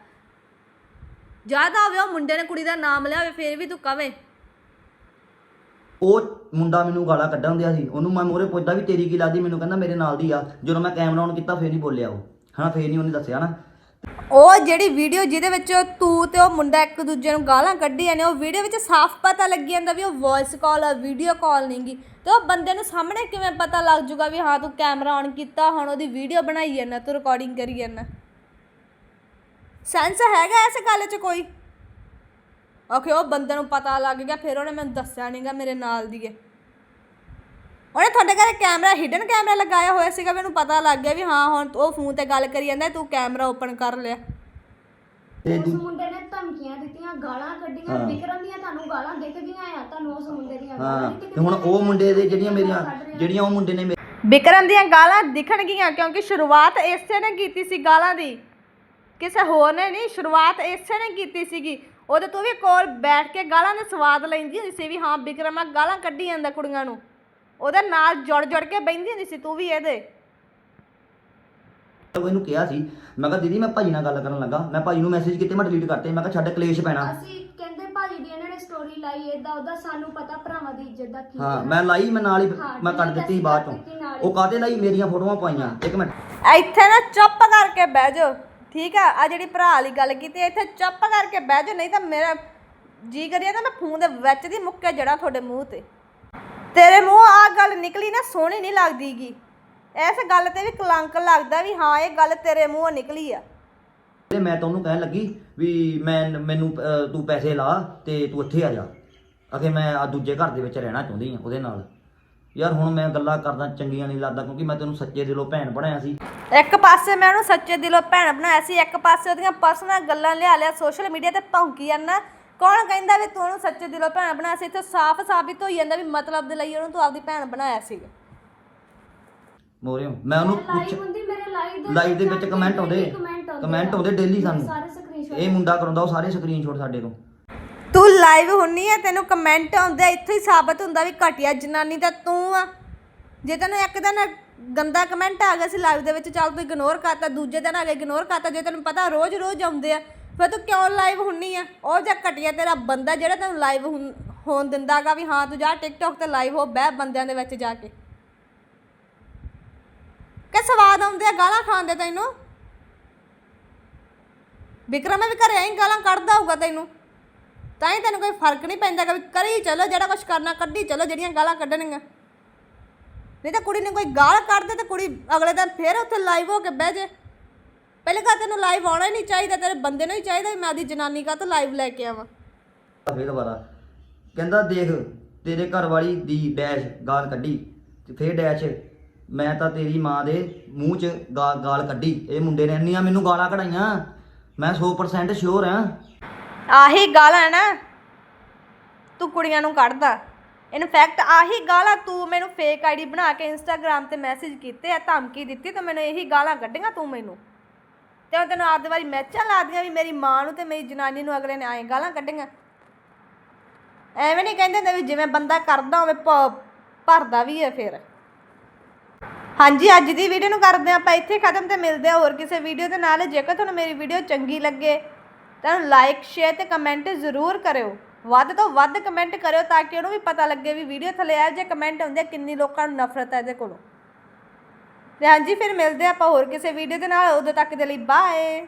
ਜ਼ਿਆਦਾ ਹੋਵੇ ਉਹ ਮੁੰਡੇ ਨੇ ਕੁੜੀ ਦਾ ਨਾਮ ਲਿਆ ਹੋਵੇ, ਫਿਰ ਵੀ ਤੂੰ ਕਵੇਂ ਉਹ ਮੁੰਡਾ ਮੈਨੂੰ ਗਾਲਾਂ ਕੱਢਣ ਦਿਆ ਸੀ। ਉਹਨੂੰ ਮੈਂ ਮੋਰੇ ਪੁੱਛਦਾ ਵੀ ਤੇਰੀ ਕੀ ਲੱਗਦੀ? ਮੈਨੂੰ ਕਹਿੰਦਾ ਮੇਰੇ ਨਾਲ ਦੀ ਆ। ਜਦੋਂ ਮੈਂ ਕੈਮਰਾ ਔਨ ਕੀਤਾ, ਫੇਰ ਨਹੀਂ ਬੋਲਿਆ ਉਹ। ਹਨਾ ਫੇਰ ਨਹੀਂ ਉਹਨੇ ਦੱਸਿਆ ਨਾ। ਉਹ ਜਿਹੜੀ ਵੀਡੀਓ ਜਿਹਦੇ ਵਿੱਚ ਤੂੰ ਤੇ ਉਹ ਮੁੰਡਾ ਇੱਕ ਦੂਜੇ ਨੂੰ ਗਾਲਾਂ ਕੱਢੀਆਂ ਨੇ, ਉਹ ਵੀਡੀਓ ਵਿੱਚ ਸਾਫ਼ ਪਤਾ ਲੱਗੀ ਜਾਂਦਾ ਵੀ ਉਹ ਵੌਇਸ ਕਾਲ ਆ ਵੀਡੀਓ ਕਾਲ ਨਹੀਂਗੀ ਤੇ ਉਹ ਬੰਦੇ ਨੂੰ ਸਾਹਮਣੇ ਕਿਵੇਂ ਪਤਾ ਲੱਗ ਜੂਗਾ ਵੀ ਹਾਂ, ਤੂੰ ਕੈਮਰਾ ਔਨ ਕੀਤਾ, ਹੁਣ ਉਹਦੀ ਵੀਡੀਓ ਬਣਾਈ ਜਾਂਦਾ, ਤੂੰ ਰਿਕਾਰਡਿੰਗ ਕਰੀ ਜਾਂਦਾ। ਸੈਂਸ ਹੈਗਾ ਇਸ ਗੱਲ 'ਚ ਕੋਈ? ਓਕੇ ਉਹ ਬੰਦੇ ਨੂੰ ਪਤਾ ਲੱਗ ਗਿਆ, ਫਿਰ ਉਹਨੇ ਮੈਨੂੰ ਦੱਸਿਆ ਨਹੀਂਗਾ ਮੇਰੇ ਨਾਲ ਦੀ ਹੈ ਉਹਨੇ ਤੁਹਾਡੇ ਘਰੇ ਕੈਮਰਾ ਹਿਡਨ ਕੈਮਰਾ ਲਗਾਇਆ ਹੋਇਆ ਸੀਗਾ ਮੈਨੂੰ ਪਤਾ ਲੱਗ ਗਿਆ ਵੀ ਹਾਂ ਹੁਣ ਉਹ ਫੋਨ ਤੇ ਗੱਲ ਕਰੀ ਜਾਂਦਾ ਤੂੰ ਕੈਮਰਾ ਓਪਨ ਕਰ ਲਿਆ। ਤੇ ਉਸ ਦੂ- ਮੁੰਡੇ ਨੇ ਧਮਕੀਆਂ ਦਿੱਤੀਆਂ ਗਾਲਾਂ ਕੱਢੀਆਂ ਹਾਂ। ਵਿਕਰਮ ਦੀਆਂ ਤੁਹਾਨੂੰ ਗਾਲਾਂ ਦਿਖ ਗਈਆਂ ਆ ਤੁਹਾਨੂੰ ਉਸ ਮੁੰਡੇ ਦੀਆਂ ਗਾਲਾਂ ਹਾਂ ਨਹੀਂ ਤੇ ਦਿਖਦੀਆਂ ਹੁਣ ਉਹ ਮੁੰਡੇ ਦੇ ਜਿਹੜੀਆਂ ਮੇਰੀਆਂ ਕੱਢ ਰਿਹਾ। ਜਿਹੜੀਆਂ ਉਹ ਮੁੰਡੇ ਨੇ ਮੇ- ਵਿਕਰਮ ਦੀਆਂ ਗਾਲਾਂ ਦਿਖਣਗੀਆਂ ਕਿਉਂਕਿ ਸ਼ੁਰੂਆਤ ਇਸੇ ਨੇ ਕੀਤੀ ਸੀ ਗਾਲਾਂ ਦੀ। ਕਿਸੇ ਹੋਰ ਨੇ ਨਹੀਂ ਸ਼ੁਰੂਆਤ ਇਸੇ ਨੇ ਕੀਤੀ ਸੀਗੀ। ਉਹਦੇ ਤੂੰ ਵੀ ਕੋਲ ਬੈਠ ਕੇ ਗਾਲਾਂ ਦਾ ਸਵਾਦ ਲੈਂਦੀ ਹੁੰਦੀ ਸੀ ਵੀ ਹਾਂ ਵਿਕਰਮ ਆ ਗਾਲਾਂ ਕੱਢੀ ਜਾਂਦਾ ਕੁੜੀਆਂ ਨੂੰ। ਉਹਦੇ ਨਾਲ ਜੁੜ ਜੁੜ ਕੇ ਬਹਿੰਦੀ ਹੁੰਦੀ ਸੀ ਤੂੰ ਵੀ ਇਹਦੇ। ਉਹ ਇਹਨੂੰ ਕਿਹਾ ਸੀ ਮੈਂ ਕਿਹਾ ਦੀਦੀ ਮੈਂ ਭਾਜੀ ਨਾਲ ਗੱਲ ਕਰਨ ਲੱਗਾ ਮੈਂ ਭਾਜੀ ਨੂੰ ਮੈਸੇਜ ਕੀਤੇ ਮੈਂ ਡਿਲੀਟ ਕਰਤੇ ਮੈਂ ਕਿਹਾ ਛੱਡ ਕਲੇਸ਼ ਪੈਣਾ। ਅਸੀਂ ਕਹਿੰਦੇ ਭਾਜੀ ਦੀ ਇਹਨਾਂ ਨੇ ਸਟੋਰੀ ਲਾਈ ਏਦਾਂ ਉਹਦਾ ਸਾਨੂੰ ਪਤਾ ਭਰਾਵਾਂ ਦੀ ਇੱਜ਼ਤ ਦਾ ਕੀ ਹਾਂ ਹੈ। ਮੈਂ ਲਾਈ ਮੈਂ ਨਾਲ ਹੀ ਹਾਂ, ਮੈਂ ਕੱਢ delete ਦਿੱਤੀ ਬਾਅਦ ਨਾਲ ਹੀ। ਉਹ ਕਾਹਦੇ ਲਈ ਮੇਰੀਆਂ ਫੋਟੋਆਂ ਪਾਈਆਂ? ਇੱਕ ਮਿੰਟ। ਇੱਥੇ ਨਾ ਚੁੱਪ ਕਰਕੇ ਬਹਿ ਜਾਓ ਠੀਕ ਆ ਆ ਜਿਹੜੀ ਭਰਾ ਵਾਲੀ ਗੱਲ ਕੀਤੀ ਇੱਥੇ ਚੁੱਪ ਕਰਕੇ ਬਹਿ ਜਾਓ ਨਹੀਂ ਤਾਂ ਮੇਰਾ ਜੀ ਕਰੀਏ ਤਾਂ ਮੈਂ ਫੋਨ ਦੇ ਵਿੱਚ ਦੀ ਮੁੱਕੇ ਜੜਾ ਤੁਹਾਡੇ ਮੂੰਹ ਤੇ। ਤੇਰੇ ਮੂੰਹ ਆ ਗੱਲ ਨਿਕਲੀ ਨਾ ਸੋਹਣੀ ਨਹੀਂ ਲੱਗਦੀਗੀ। ਇਸ ਗੱਲ ਤੇ ਵੀ ਕਲੰਕ ਲੱਗਦਾ ਵੀ ਹਾਂ ਇਹ ਗੱਲ ਤੇਰੇ ਮੂੰਹੋਂ ਨਿਕਲੀ ਆ। ਤੇ ਮੈਂ ਤਾਂ ਉਹਨੂੰ ਕਹਿਣ ਲੱਗੀ ਵੀ ਮੈਂ ਮੈਨੂੰ ਅਹ, ਤੂੰ ਪੈਸੇ ਲਾ ਤੇ ਤੂੰ ਇੱਥੇ ਆ ਜਾ। ਅਖੇ ਮੈਂ ਆ ਦੂਜੇ ਘਰ ਦੇ ਵਿੱਚ ਰਹਿਣਾ ਚਾਹੁੰਦੀ ਆ ਉਹਦੇ ਨਾਲ। ਯਾਰ ਹੁਣ ਮੈਂ ਗੱਲਾਂ ਕਰਦਾ ਚੰਗੀਆਂ ਨਹੀਂ ਲੱਗਦਾ ਕਿਉਂਕਿ ਮੈਂ ਤੈਨੂੰ ਸੱਚੇ ਦਿਲੋਂ ਭੈਣ ਬਣਾਇਆ ਸੀ। ਇੱਕ ਪਾਸੇ ਮੈਂ ਉਹਨੂੰ ਸੱਚੇ ਦਿਲੋਂ ਭੈਣ ਬਣਾਇਆ ਸੀ ਇੱਕ ਪਾਸੇ ਉਹਦੀਆਂ ਪਰਸਨਲ ਗੱਲਾਂ ਲਿਆ ਲਿਆ ਸੋਸ਼ਲ ਮੀਡੀਆ ਤੇ ਭੌਂਕੀ ਜਾਂਦਾ। ਕੌਣ ਕਹਿੰਦਾ ਵੀ ਤੂੰ ਉਹਨੂੰ ਸੱਚੇ ਦਿਲੋਂ ਭੈਣ ਬਣਾਇਆ ਸੀ? ਇੱਥੇ ਸਾਫ਼ ਸਾਬਿਤ ਹੋਈ ਜਾਂਦਾ ਵੀ ਮਤਲਬ ਦੇ ਲਈ ਉਹਨੂੰ ਤੂੰ ਆਪਦੀ ਭੈਣ ਬਣਾਇਆ ਸੀਗਾ ਮੋਰੇ ਮੈਂ ਉਹਨੂੰ ਲਾਈਵ ਪੁੱਛ ਹੁੰਦੀ ਮੇਰੇ ਲਾਈਵ ਦੇ ਲਾਈਵ ਦੇ ਵਿੱਚ ਕਮੈਂਟ ਆਉਂਦੇ ਕਮੈਂਟ ਆ। ਆਉਂਦੇ ਡੇਲੀ ਸਾਨੂੰ। ਸਾਰੇ ਸਕਰੀਨਸ਼ਾਟ ਇਹ ਮੁੰਡਾ ਕਰਾਉਂਦਾ ਉਹ ਸਾਰੇ ਸਕਰੀਨਸ਼ਾਟ ਸਾਡੇ ਤੋਂ। ਤੂੰ ਲਾਈਵ ਹੁੰਨੀ ਆ ਤੈਨੂੰ ਕਮੈਂਟ ਆਉਂਦੇ ਆ, ਇੱਥੋਂ ਹੀ ਸਾਬਤ ਹੁੰਦਾ ਵੀ ਘਟਿਆ ਜਨਾਨੀ ਤਾਂ ਤੂੰ ਆ। ਜੇ ਤੈਨੂੰ ਇੱਕ ਦਿਨ ਗੰਦਾ ਕਮੈਂਟ ਆ ਗਿਆ ਸੀ ਲਾਈਵ ਦੇ ਵਿੱਚ ਚੱਲ ਤੂੰ ਇਗਨੋਰ ਕਰਤਾ ਦੂਜੇ ਦਿਨ ਆ ਗਿਆ ਇਗਨੋਰ ਕਰਤਾ ਜੇ ਤੈਨੂੰ ਪਤਾ ਰੋਜ਼ ਰੋਜ਼ ਆਉਂਦੇ ਆ। ਫਿਰ ਤੂੰ ਕਿਉਂ ਲਾਈਵ ਹੁੰਨੀ ਆ? ਉਹ ਜਿਹਾ ਘਟਿਆ ਤੇਰਾ ਬੰਦਾ ਜਿਹੜਾ ਤੈਨੂੰ ਲਾਈਵ ਹੋਣ ਦਿੰਦਾਗਾ ਵੀ ਹਾਂ, ਤੂੰ ਜਾ ਟਿਕਟੌਕ ਤੇ ਲਾਈਵ ਹੋ, ਬਹਿ ਬੰਦਿਆਂ ਦੇ ਵਿੱਚ ਜਾ ਕੇ। ਕਿ ਸਵਾਦ ਆਉਂਦੇ ਆ ਗਾਲਾਂ ਖਾਣ ਦੇ ਤੈਨੂੰ? ਵਿਕਰਮ ਵੀ ਘਰੇ ਆਈ, ਗਾਲਾਂ ਕੱਢਦਾ ਹੋਊਗਾ ਤੈਨੂੰ। ਤਾਂ ਹੀ ਤੈਨੂੰ ਕੋਈ ਫ਼ਰਕ ਨਹੀਂ ਪੈਂਦਾ ਕਿ ਕਰੀ ਚਲੋ, ਜਿਹੜਾ ਕੁਝ ਕਰਨਾ ਕੱਢੀ ਚਲੋ, ਜਿਹੜੀਆਂ ਗਾਲਾਂ ਕੱਢਣੀਆਂ ਨਹੀਂ ਤਾਂ ਕੁੜੀ ਨੇ ਕੋਈ ਗਾਲ ਕੱਢ ਦੇ ਤੇ ਕੁੜੀ ਅਗਲੇ ਦਿਨ ਫੇਰ ਉੱਥੇ ਲਾਈਵ ਹੋ ਕੇ ਬਹਿ ਜੇ। ਪਹਿਲੇ ਕਾ ਤੈਨੂੰ ਲਾਈਵ ਆਉਣਾ ਹੀ ਨਹੀਂ ਚਾਹੀਦਾ ਤੇਰੇ ਬੰਦੇ ਨੂੰ ਹੀ ਚਾਹੀਦਾ ਵੀ ਮੈਂ ਆਦੀ ਜਨਾਨੀ ਕਾ ਤੋਂ ਲਾਈਵ ਲੈ ਕੇ ਆਵਾਂ। ਫੇਰ ਦੁਬਾਰਾ। ਕਹਿੰਦਾ ਦੇਖ ਤੇਰੇ ਘਰ ਵਾਲੀ ਦੀ ਡੈਸ਼ ਗਾਲ ਕੱਢੀ ਤੇ ਫੇਰ ਡੈਸ਼ ਮੈਂ ਤਾਂ ਤੇਰੀ ਮਾਂ ਦੇ ਮੂੰਹ 'ਚ ਗਾ- ਗਾਲ ਕੱਢੀ। ਇਹ ਮੁੰਡੇ ਨੇ ਇੰਨੀਆਂ ਮੈਨੂੰ ਗਾਲਾਂ ਕਢਾਈਆਂ ਮੈਂ 100% ਸ਼ੋਰ ਹਾਂ। ਆਹੀ ਗਾਲਾਂ ਨਾ ਤੂੰ ਕੁੜੀਆਂ ਨੂੰ ਕੱਢਦਾ। ਇਨਫੈਕਟ ਆਹੀ ਗਾਲਾਂ ਤੂੰ ਮੈਨੂੰ ਫੇਕ ਆਈਡੀ ਬਣਾ ਕੇ ਇੰਸਟਾਗ੍ਰam ਤੇ ਮੈਸੇਜ ਕੀਤੇ ਆ ਧਮਕੀ ਦਿੱਤੀ ਤਾਂ ਮੈਨੂੰ ਇਹੀ ਗਾਲਾਂ ਕੱਢੀਆਂ ਤੂੰ ਮੈਨੂੰ। ਤੇ ਹੁਣ ਤੈਨੂੰ ਆਪਦੇ ਵਾਰੀ ਮੈਚਾਂ ਲਾਦੀਆਂ ਵੀ ਮੇਰੀ ਮਾਂ ਨੂੰ ਤੇ ਮੇਰੀ ਜਨਾਨੀ ਨੂੰ ਅਗਲੇ ਨੇ ਆਏ ਗਾਲਾਂ ਕੱਢੀਆਂ। ਐਵੇਂ ਨਹੀਂ ਕਹਿੰਦੇ ਹੁੰਦੇ ਵੀ ਜਿਵੇਂ ਬੰਦਾ ਕਰਦਾ ਹੋਵੇ ਭ- ਭਰਦਾ ਵੀ ਹੈ ਫਿਰ। ਹਾਂਜੀ ਅੱਜ ਦੀ ਵੀਡੀਓ ਨੂੰ ਕਰਦੇ ਹਾਂ ਆਪਾਂ ਇੱਥੇ ਖਤਮ ਤੇ ਮਿਲਦੇ ਹਾਂ ਹੋਰ ਕਿਸੇ ਵੀਡੀਓ ਦੇ ਨਾਲ। ਜੇਕਰ ਤੁਹਾਨੂੰ ਮੇਰੀ ਵੀਡੀਓ ਚੰਗੀ ਲੱਗੇ ਤਾਂ ਲਾਈਕ ਸ਼ੇਅਰ ਤੇ ਕਮੈਂਟ ਜ਼ਰੂਰ ਕਰਿਓ। ਵੱਧ ਤੋਂ ਵੱਧ ਕਮੈਂਟ ਕਰਿਓ ਤਾਂ ਕਿ ਉਹਨੂੰ ਵੀ ਪਤਾ ਲੱਗੇ ਵੀ ਵੀਡੀਓ ਥੱਲੇ ਆ ਜੇ ਕਮੈਂਟ ਹੁੰਦੇ ਆ, ਕਿੰਨੀ ਲੋਕਾਂ ਨੂੰ ਨਫ਼ਰਤ ਹੈ ਇਹਦੇ ਕੋਲੋਂ। ਤੇ ਹਾਂਜੀ, ਫਿਰ ਮਿਲਦੇ ਹਾਂ ਆਪਾਂ ਹੋਰ ਕਿਸੇ ਵੀਡੀਓ ਦੇ ਨਾਲ, ਉਦੋਂ ਤੱਕ ਦੇ ਲਈ ਬਾਏ